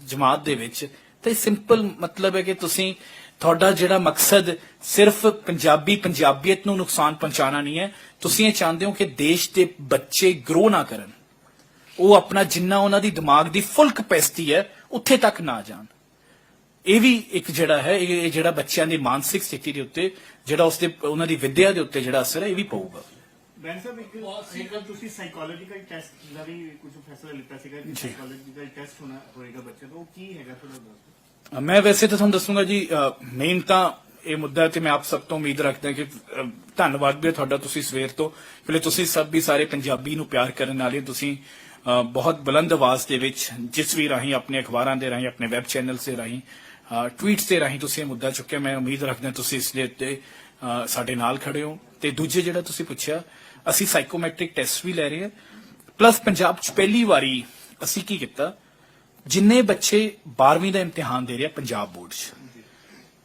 ਜਮਾਤ ਦੇ ਵਿੱਚ, ਤਾਂ ਇਹ ਸਿੰਪਲ ਮਤਲਬ ਹੈ ਕਿ ਤੁਸੀਂ ਤੁਹਾਡਾ ਜਿਹੜਾ ਮਕਸਦ ਸਿਰਫ ਪੰਜਾਬੀ ਪੰਜਾਬੀਅਤ ਨੂੰ ਨੁਕਸਾਨ ਪਹੁੰਚਾਉਣਾ ਨਹੀਂ ਹੈ, ਤੁਸੀਂ ਇਹ ਚਾਹੁੰਦੇ ਹੋ ਕਿ ਦੇਸ਼ ਦੇ ਬੱਚੇ ਗਰੋ ਨਾ ਕਰਨ। ਉਹ ਆਪਣਾ ਜਿੰਨਾ ਉਹਨਾਂ ਦੀ ਦਿਮਾਗ ਦੀ ਫੁੱਲ ਕਪੈਸਿਟੀ ਹੈ, ਉੱਥੇ ਤੱਕ ਨਾ ਜਾਣ। ਇਹ ਵੀ ਇੱਕ ਜਿਹੜਾ ਹੈ ਇਹ ਜਿਹੜਾ ਬੱਚਿਆਂ ਦੀ ਮਾਨਸਿਕ ਸਥਿਤੀ ਦੇ ਉੱਤੇ ਜਿਹੜਾ ਉਸਦੇ ਉਹਨਾਂ ਦੀ ਵਿੱਦਿਆ ਦੇ ਉੱਤੇ ਜਿਹੜਾ ਅਸਰ ਹੈ ਇਹ ਵੀ ਪਊਗਾ ਬੈਂਸ ਸਾਹਿਬ ਇੱਕ ਇੱਕ ਤੁਸੀਂ ਸਾਈਕੋਲੋਜੀਕਲ ਟੈਸਟ ਦਾ ਵੀ ਕੁਝ ਫੈਸਲਾ ਲਿੱਤਾ ਸੀਗਾ ਕਿ ਸਾਈਕੋਲੋਜੀਕਲ ਟੈਸਟ ਹੋਣਾ ਹੋਏਗਾ ਬੱਚੇ ਦਾ ਉਹ ਕੀ ਹੈਗਾ ਥੋੜਾ ਦੱਸੋ ਅ, ਮੈਂ ਵੈਸੇ ਤਾਂ ਤੁਹਾਨੂੰ ਦੱਸੂੰਗਾ ਜੀ ਮੇਨ ਤਾਂ ਇਹ ਮੁੱਦਾ ਹੈ ਤੇ ਮੈਂ ਆਪ ਸਭ ਤੋਂ ਉਮੀਦ ਰੱਖਦਾ ਕਿ ਧੰਨਵਾਦ ਵੀ ਤੁਹਾਡਾ ਤੁਸੀਂ ਸਵੇਰ ਤੋਂ ਕਿਉਂਕਿ ਤੁਸੀਂ ਸਭ ਵੀ ਸਾਰੇ ਪੰਜਾਬੀ ਨੂੰ ਪਿਆਰ ਕਰਨ ਵਾਲੇ। ਤੁਸੀਂ ਬਹੁਤ ਬੁਲੰਦ ਆਵਾਜ਼ ਦੇ ਵਿੱਚ ਜਿਸ ਵੀ ਰਾਹੀਂ ਆਪਣੇ ਅਖਬਾਰਾਂ ਦੇ ਰਾਹੀਂ ਆਪਣੇ ਵੈਬ ਚੈਨਲ ਦੇ ਰਾਹੀਂ ਟਵੀਟਸ ਦੇ ਰਾਹੀਂ ਤੁਸੀਂ ਇਹ ਮੁੱਦਾ ਚੁੱਕਿਆ, ਮੈਂ ਉਮੀਦ ਰੱਖਦਾ ਤੁਸੀਂ ਇਸ ਦੇ ਉੱਤੇ ਸਾਡੇ ਨਾਲ ਖੜੇ ਹੋ। ਤੇ ਦੂਜੇ ਜਿਹੜਾ ਤੁਸੀਂ ਪੁੱਛਿਆ, ਅਸੀਂ ਸਾਈਕੋਮੈਟ੍ਰਿਕ ਟੈਸਟ ਵੀ ਲੈ ਰਹੇ ਹਾਂ ਪਲੱਸ ਪੰਜਾਬ 'ਚ ਪਹਿਲੀ ਵਾਰੀ ਅਸੀਂ ਕੀ ਕੀਤਾ, ਜਿੰਨੇ ਬੱਚੇ 12ਵੀਂ ਦਾ ਇਮਤਿਹਾਨ ਦੇ ਰਹੇ ਆ ਪੰਜਾਬ ਬੋਰਡ 'ਚ।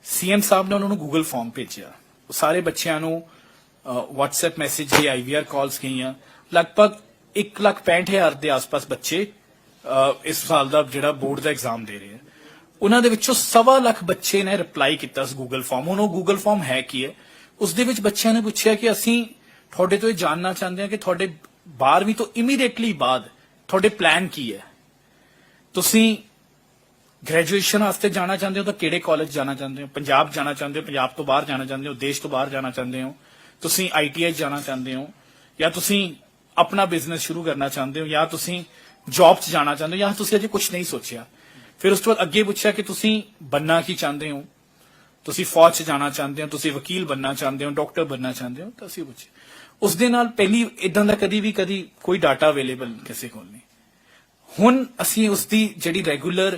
ਸੀਐਮ ਸਾਹਿਬ ਨੇ ਉਹਨਾਂ ਨੂੰ ਗੂਗਲ ਫਾਰਮ ਭੇਜਿਆ। ਸਾਰੇ ਬੱਚਿਆਂ ਨੂੰ WhatsApp ਮੈਸੇਜ ਜਾਂ IVR ਕਾਲਸ ਗਈਆਂ। ਲਗਭਗ 165000 ਦੇ ਆਸ-ਪਾਸ ਬੱਚੇ ਇਸ ਸਾਲ ਦਾ ਜਿਹੜਾ ਬੋਰਡ ਦਾ ਐਗਜ਼ਾਮ ਦੇ ਰਹੇ ਆ। ਉਹਨਾਂ ਦੇ ਵਿੱਚੋਂ ਸਵਾ ਲੱਖ ਬੱਚੇ ਨੇ ਰਿਪਲਾਈ ਕੀਤਾ ਉਸ ਗੂਗਲ ਫਾਰਮ ਹੁਣ ਉਹ ਗੂਗਲ ਫਾਰਮ ਹੈ ਕੀ ਹੈ? ਉਸ ਦੇ ਵਿੱਚ ਬੱਚਿਆਂ ਨੇ ਪੁੱਛਿਆ ਕਿ ਅਸੀਂ ਤੁਹਾਡੇ ਤੋਂ ਇਹ ਜਾਣਨਾ ਚਾਹੁੰਦੇ ਹਾਂ ਕਿ ਤੁਹਾਡੇ 12ਵੀਂ ਤੋਂ ਇਮੀਡੀਏਟਲੀ ਬਾਅਦ ਤੁਹਾਡੇ ਪਲਾਨ ਕੀ ਹੈ? ਤੁਸੀਂ ਗ੍ਰੈਜੂਏਸ਼ਨ ਵਾਸਤੇ ਜਾਣਾ ਚਾਹੁੰਦੇ ਹੋ ਤਾਂ ਕਿਹੜੇ ਕਾਲਜ ਜਾਣਾ ਚਾਹੁੰਦੇ ਹੋ? ਪੰਜਾਬ ਜਾਣਾ ਚਾਹੁੰਦੇ ਹੋ? ਪੰਜਾਬ ਤੋਂ ਬਾਹਰ ਜਾਣਾ ਚਾਹੁੰਦੇ ਹੋ? ਦੇਸ਼ ਤੋਂ ਬਾਹਰ ਜਾਣਾ ਚਾਹੁੰਦੇ ਹੋ? ਤੁਸੀਂ ਆਈਟੀਆਈ ਜਾਣਾ ਚਾਹੁੰਦੇ ਹੋ? ਜਾਂ ਤੁਸੀਂ ਆਪਣਾ ਬਿਜ਼ਨਸ ਸ਼ੁਰੂ ਕਰਨਾ ਚਾਹੁੰਦੇ ਹੋ? ਜਾਂ ਤੁਸੀਂ ਜੌਬ 'ਚ ਜਾਣਾ ਚਾਹੁੰਦੇ ਹੋ? ਜਾਂ ਤੁਸੀਂ ਅਜੇ ਕੁਝ ਨਹੀਂ ਸੋਚਿਆ? ਫਿਰ ਉਸ ਤੋਂ ਬਾਅਦ ਅੱਗੇ ਪੁੱਛਿਆ ਕਿ ਤੁਸੀਂ ਬੰਨਾ ਕੀ ਚਾਹੁੰਦੇ ਹੋ? ਤੁਸੀਂ ਫੌਜ 'ਚ ਜਾਣਾ ਚਾਹੁੰਦੇ ਹੋ? ਤੁਸੀਂ ਵਕੀਲ ਬੰਨਾ ਚਾਹੁੰਦੇ ਹੋ? ਡਾਕਟਰ ਬੰਨਾ ਚਾਹੁੰਦੇ ਹੋ? ਤਾਂ ਅਸੀਂ ਪੁੱਛੇ ਉਸ ਦੇ ਨਾਲ ਪਹਿਲੀ ਇਦਾਂ ਦਾ ਕਦੀ ਵੀ ਕਦੀ ਕੋਈ ਡਾਟਾ ਅਵੇਲੇਬਲ ਕਿਸੇ ਕੋਲ ਨਹੀਂ। ਹੁਣ ਅਸੀਂ ਉਸ ਦੀ ਜਿਹੜੀ ਰੈਗੂਲਰ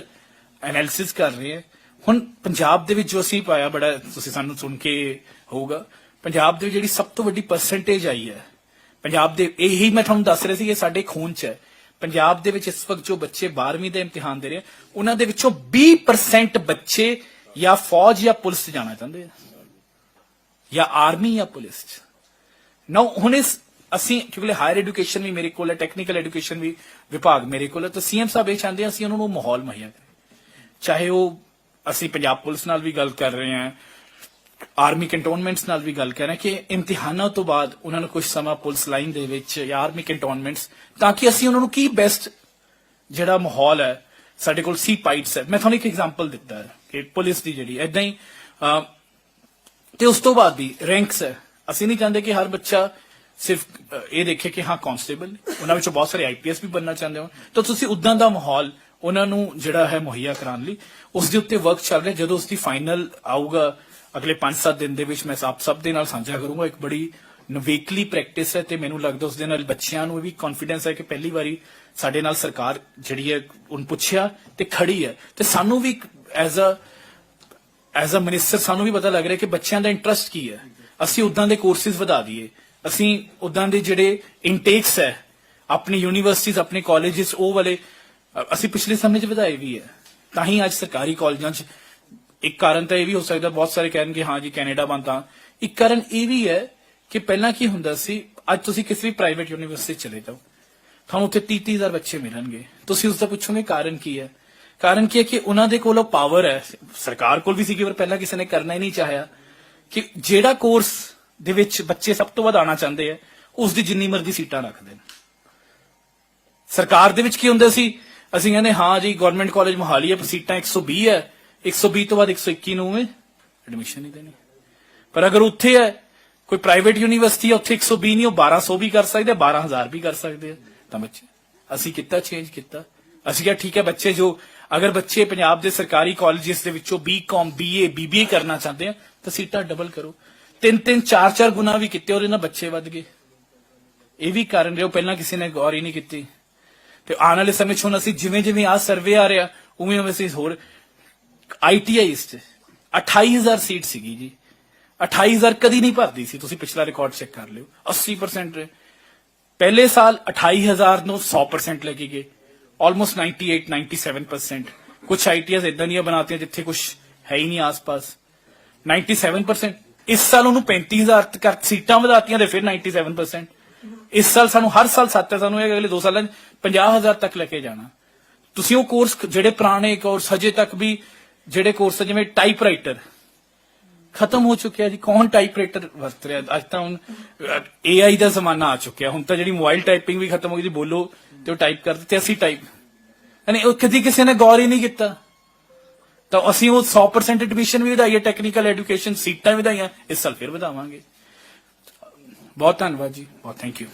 ਐਨਾਲਿਸਿਸ ਕਰ ਰਹੇ ਹਾਂ, ਹੁਣ ਪੰਜਾਬ ਦੇ ਵਿੱਚ ਜੋ ਅਸੀਂ ਪਾਇਆ, ਬੜਾ ਤੁਸੀਂ ਸਾਨੂੰ ਸੁਣ ਕੇ ਹੋਊਗਾ, ਪੰਜਾਬ ਦੇ ਵਿੱਚ ਜਿਹੜੀ ਸਭ ਤੋਂ ਵੱਡੀ ਪਰਸੈਂਟੇਜ ਆਈ ਹੈ, ਪੰਜਾਬ ਦੇ ਇਹੀ ਮੈਂ ਤੁਹਾਨੂੰ ਦੱਸ ਰਿਹਾ ਸੀ ਇਹ ਸਾਡੇ ਖੂਨ 'ਚ ਹੈ। ਪੰਜਾਬ ਦੇ ਵਿੱਚ ਇਸ ਵਕਤ ਜੋ ਬੱਚੇ 12ਵੀਂ ਦੇ ਇਮਤਿਹਾਨ ਦੇ ਰਹੇ ਉਹਨਾਂ ਦੇ ਵਿੱਚੋਂ 20% ਬੱਚੇ ਜਾਂ ਫੌਜ ਜਾਂ ਪੁਲਿਸ 'ਚ ਜਾਣਾ ਚਾਹੁੰਦੇ ਆ। ਜਾਂ ਆਰਮੀ ਜਾਂ ਪੁਲਿਸ 'ਚ। ਨਾ ਹੁਣ ਇਸ ਅਸੀਂ, ਕਿਉਂਕਿ ਹਾਇਰ ਐਜੂਕੇਸ਼ਨ ਵੀ ਮੇਰੇ ਕੋਲ ਹੈ ਟੈਕਨੀਕਲ ਐਜੂਕੇਸ਼ਨ ਵੀ ਵਿਭਾਗ ਮੇਰੇ ਕੋਲ ਹੈ, ਤਾਂ ਸੀਐਮ ਸਾਹਿਬ ਇਹ ਚਾਹੁੰਦੇ ਆ, ਅਸੀਂ ਉਹਨਾਂ ਨੂੰ ਮਾਹੌਲ ਮੁਹੱਈਆ ਕਰੀਏ। ਚਾਹੇ ਉਹ ਅਸੀਂ ਪੰਜਾਬ ਪੁਲਿਸ ਨਾਲ ਵੀ ਗੱਲ ਕਰ ਰਹੇ ਹਾਂ ਆਰਮੀ ਕੰਟੋਨਮੈਂਟਸ ਨਾਲ ਵੀ ਗੱਲ ਕਰ ਰਹੇ ਕਿ ਇਮਤਿਹਾਨਾਂ ਤੋਂ ਬਾਅਦ ਉਹਨਾਂ ਨੂੰ ਕੁਝ ਸਮਾਂ ਪੁਲਿਸ ਲਾਈਨ ਦੇ ਵਿੱਚ ਜਾਂ ਆਰਮੀ ਕੰਟੋਨਮੈਂਟਸ ਤਾਂ ਕਿ ਅਸੀਂ ਉਹਨਾਂ ਨੂੰ ਕੀ ਬੈਸਟ ਜਿਹੜਾ ਮਾਹੌਲ ਹੈ, ਸਾਡੇ ਕੋਲ ਸੀ ਪਾਈਟਸ ਹੈ। ਮੈਂ ਤੁਹਾਨੂੰ ਇੱਕ ਐਗਜ਼ਾਮਪਲ ਦਿੱਤਾ ਕਿ ਪੁਲਿਸ ਦੀ ਜਿਹੜੀ ਐਦਾਂ ਹੀ ਤੇ ਉਸ ਤੋਂ ਬਾਅਦ ਵੀ ਰੈਂਕਸ ਹੈ। ਅਸੀਂ ਨਹੀਂ ਚਾਹੁੰਦੇ ਕਿ ਹਰ ਬੱਚਾ ਸਿਰਫ ਇਹ ਦੇਖੇ ਕਿ ਹਾਂ ਕਾਂਸਟੇਬਲ ਉਹਨਾਂ ਵਿੱਚੋਂ ਬਹੁਤ ਸਾਰੇ ਆਈਪੀਐਸ ਵੀ ਬਣਨਾ ਚਾਹੁੰਦੇ ਹੋ ਤਾਂ ਤੁਸੀਂ ਉਦਾਂ ਦਾ ਮਾਹੌਲ ਉਹਨਾਂ ਨੂੰ ਜਿਹੜਾ ਹੈ ਮੁਹੱਈਆ ਕਰਾਉਣ ਲਈ, ਉਸ ਦੇ ਉੱਤੇ ਵਰਕ ਚੱਲ ਰਿਹਾ। ਜਦੋਂ ਉਸ ਦੀ ਫਾਈਨਲ ਆਊਗਾ ਅਗਲੇ 5-7 ਦਿਨ ਦੇ ਵਿੱਚ ਮੈਂ ਆਪ ਸਭ ਦੇ ਨਾਲ ਸਾਂਝਾ ਕਰੂੰਗਾ। ਇੱਕ ਬੜੀ ਨਵੇਕਲੀ ਪ੍ਰੈਕਟਿਸ ਹੈ ਤੇ ਮੈਨੂੰ ਲੱਗਦਾ ਉਸ ਦੇ ਨਾਲ ਬੱਚਿਆਂ ਨੂੰ ਵੀ ਕੌਨਫੀਡੈਂਸ ਹੈ ਕਿ ਪਹਿਲੀ ਵਾਰੀ ਸਾਡੇ ਨਾਲ ਸਰਕਾਰ ਜਿਹੜੀ ਹੈ, ਉਹਨ ਪੁੱਛਿਆ ਤੇ ਖੜੀ ਹੈ। ਤੇ ਸਾਨੂੰ ਵੀ as a as a minister ਸਾਨੂੰ ਵੀ ਪਤਾ ਲੱਗ ਰਿਹਾ ਕਿ ਬੱਚਿਆਂ ਦਾ ਇੰਟਰਸਟ ਕੀ ਹੈ। ਅਸੀਂ ਉਦਾਂ ਦੇ ਕੋਰਸਿਸ ਵਧਾ ਦਈਏ। ਅਸੀਂ ਉਦਾਂ ਦੇ ਜਿਹੜੇ ਇਨਟੇਕਸ ਹੈ, ਆਪਣੀ ਯੂਨੀਵਰਸਿਟੀਜ਼ ਆਪਣੇ ਕਾਲਜਸ ਉਹ ਵਾਲੇ ਅਸੀਂ ਪਿਛਲੇ ਸਮੇਂ 'ਚ ਵਧਾਏ ਵੀ ਹੈ। ਤਾਂ ਹੀ ਅੱਜ ਸਰਕਾਰੀ ਕਾਲਜਾਂ 'ਚ ਇੱਕ ਕਾਰਨ ਤਾਂ ਇਹ ਵੀ ਹੋ ਸਕਦਾ, ਬਹੁਤ ਸਾਰੇ ਕਹਿਣਗੇ, ਹਾਂ ਜੀ, ਕੈਨੇਡਾ ਬੰਦਾ ਇੱਕ ਕਾਰਨ ਇਹ ਵੀ ਹੈ ਕਿ ਪਹਿਲਾਂ ਕੀ ਹੁੰਦਾ ਸੀ, ਅੱਜ ਤੁਸੀਂ ਕਿਸੇ ਵੀ ਪ੍ਰਾਈਵੇਟ ਯੂਨੀਵਰਸਿਟੀ ਚਲੇ ਜਾਓ, ਤੁਹਾਨੂੰ ਉੱਥੇ 30 ਹਜ਼ਾਰ ਬੱਚੇ ਮਿਲਣਗੇ। ਤੁਸੀਂ ਉਸ ਦਾ ਪੁੱਛੋਗੇ ਕਾਰਨ ਕੀ ਹੈ? ਕਾਰਨ ਕੀ ਹੈ ਕਿ ਉਹਨਾਂ ਦੇ ਕੋਲ ਉਹ ਪਾਵਰ ਹੈ, ਸਰਕਾਰ ਕੋਲ ਵੀ ਸੀ ਕਿ ਪਰ ਪਹਿਲਾਂ ਕਿਸੇ ਨੇ ਕਰਨਾ ਹੀ ਨਹੀਂ ਚਾਹਿਆ ਕਿ ਜਿਹੜਾ ਕੋਰਸ ਦੇ ਵਿੱਚ ਬੱਚੇ ਸਭ ਤੋਂ ਵੱਧ ਆਉਣਾ ਚਾਹੁੰਦੇ ਆ ਉਸ ਦੀ ਜਿੰਨੀ ਮਰਜ਼ੀ ਸੀਟਾਂ ਰੱਖ ਦੇਣ। ਸਰਕਾਰ ਦੇ ਵਿੱਚ ਕੀ ਹੁੰਦਾ ਸੀ? ਅਸੀਂ ਕਹਿੰਦੇ, ਹਾਂ ਜੀ ਗਵਰਨਮੈਂਟ ਕਾਲਜ ਮੋਹਾਲੀ ਹੈ, ਪਰ ਸੀਟਾਂ 120 ਹੈ। 120 ਤੋਂ ਬਾਅਦ 121 ਨੂੰ ਐਡਮਿਸ਼ਨ ਨਹੀਂ ਦੇਣੀ। ਪਰ ਅਗਰ ਉੱਥੇ ਹੈ, ਕੋਈ ਪ੍ਰਾਈਵੇਟ ਯੂਨੀਵਰਸਿਟੀ ਹੈ, ਉੱਥੇ 120 ਨਹੀਂ, ਉਹ 1200 ਵੀ ਕਰ ਸਕਦੇ 12000 ਵੀ ਕਰ ਸਕਦੇ ਆ। ਤਾਂ ਬੱਚੇ, ਅਸੀਂ ਕੀਤਾ ਚੇਂਜ ਕੀਤਾ। ਅਸੀਂ ਕਿਹਾ, ਠੀਕ ਹੈ ਬੱਚੇ, ਜੋ ਅਗਰ ਬੱਚੇ ਪੰਜਾਬ ਦੇ ਸਰਕਾਰੀ ਕਾਲਜਸ ਦੇ ਵਿੱਚੋਂ ਬੀਕਾਮ ਬੀਏ ਬੀਬੀਏ ਕਰਨਾ ਚਾਹੁੰਦੇ ਆ, ਤਾਂ ਸੀਟਾਂ ਡਬਲ ਕਰੋ। ਤਿੰਨ ਤਿੰਨ ਚਾਰ ਚਾਰ ਗੁਣਾ ਵੀ ਕੀਤੇ ਔਰ ਇਹਨਾਂ ਬੱਚੇ ਵੱਧ ਗਏ। ਇਹ ਵੀ ਕਾਰਨ ਰਿਹਾ, ਉਹ ਪਹਿਲਾਂ ਕਿਸੇ ਨੇ ਗੌਰ ਹੀ ਨਹੀਂ ਕੀਤੀ। ਤੇ ਆਉਣ ਵਾਲੇ ਸਮੇਂ 'ਚ ਹੁਣ ਅਸੀਂ ਜਿਵੇਂ ਜਿਵੇਂ ਆ ਸਰਵੇ ਆ ਰਿਹਾ ਉਵੇਂ ਉਵੇਂ ਅਸੀਂ ਹੋਰ ਆਈਟੀਆਈ ਚ 28000 ਸੀਟ ਸੀਗੀ ਜੀ। 28000 ਕਦੀ ਨਹੀਂ ਭਰਦੀ ਸੀ। ਤੁਸੀਂ ਪਿਛਲਾ ਰਿਕਾਰਡ ਚੈੱਕ ਕਰ ਲਿਓ। 80% ਪਹਿਲੇ ਸਾਲ 28000 ਨੂੰ 100% ਲੈ ਕੇ ਗਏ। ਆਲਮੋਸਟ 98 97% ਕੁਝ ਆਈਟੀਆਸ ਇਦਾਂ ਦੀਆਂ ਬਣਾਤੀਆਂ ਜਿੱਥੇ ਕੁਝ ਹੈ ਹੀ ਨਹੀਂ ਆਸ-ਪਾਸ। 97% ਇਸ ਸਾਲ ਉਹਨੂੰ 35000 ਤੱਕ ਸੀਟਾਂ ਵਧਾਤੀਆਂ ਤੇ ਫਿਰ 97% ਇਸ ਸਾਲ ਸਾਨੂੰ, ਹਰ ਸਾਲ 7 ਹੈ। ਸਾਨੂੰ ਇਹ ਅਗਲੇ 2 ਸਾਲਾਂ 'ਚ 50000 ਤੱਕ ਲੈ ਕੇ ਜਾਣਾ। ਤੁਸੀਂ ਉਹ ਕੋਰਸ ਜਿਹੜੇ ਪੁਰਾਣੇ ਕੋਰਸ ਹਜੇ ਤੱਕ ਵੀ ਜਿਹੜੇ ਕੋਰਸ ਜਿਵੇਂ ਟਾਈਪਰਾਈਟਰ ਖਤਮ ਹੋ ਚੁੱਕਿਆ ਜੀ, ਕੌਣ ਟਾਈਪਰਾਈਟਰ ਵਰਤ ਰਿਹਾ? ਅੱਜ ਤਾਂ ਹੁਣ AI ਦਾ ਜ਼ਮਾਨਾ ਆ ਚੁੱਕਿਆ। ਹੁਣ ਤਾਂ ਜਿਹੜੀ ਮੋਬਾਈਲ ਟਾਈਪਿੰਗ ਵੀ ਖਤਮ ਹੋ ਗਈ ਜੀ ਬੋਲੋ ਤੇ ਉਹ ਟਾਈਪ ਕਰ ਦਿੱਤੇ ਅਸੀਂ ਟਾਈਪ ਯਾਨੀ ਉਹ ਕਦੀ ਕਿਸੇ ਨੇ ਗੌਰ ਹੀ ਨਹੀਂ ਕੀਤਾ। ਤਾਂ ਅਸੀਂ ਉਹ 100% ਐਡਮਿਸ਼ਨ ਵੀ ਵਧਾਈ ਟੈਕਨੀਕਲ ਐਜੂਕੇਸ਼ਨ ਸੀਟਾਂ ਵੀ ਵਧਾਈਆਂ, ਇਸ ਸਾਲ ਫਿਰ ਵਧਾਵਾਂਗੇ। ਬਹੁਤ ਧੰਨਵਾਦ ਜੀ, ਬਹੁਤ ਥੈਂਕ ਯੂ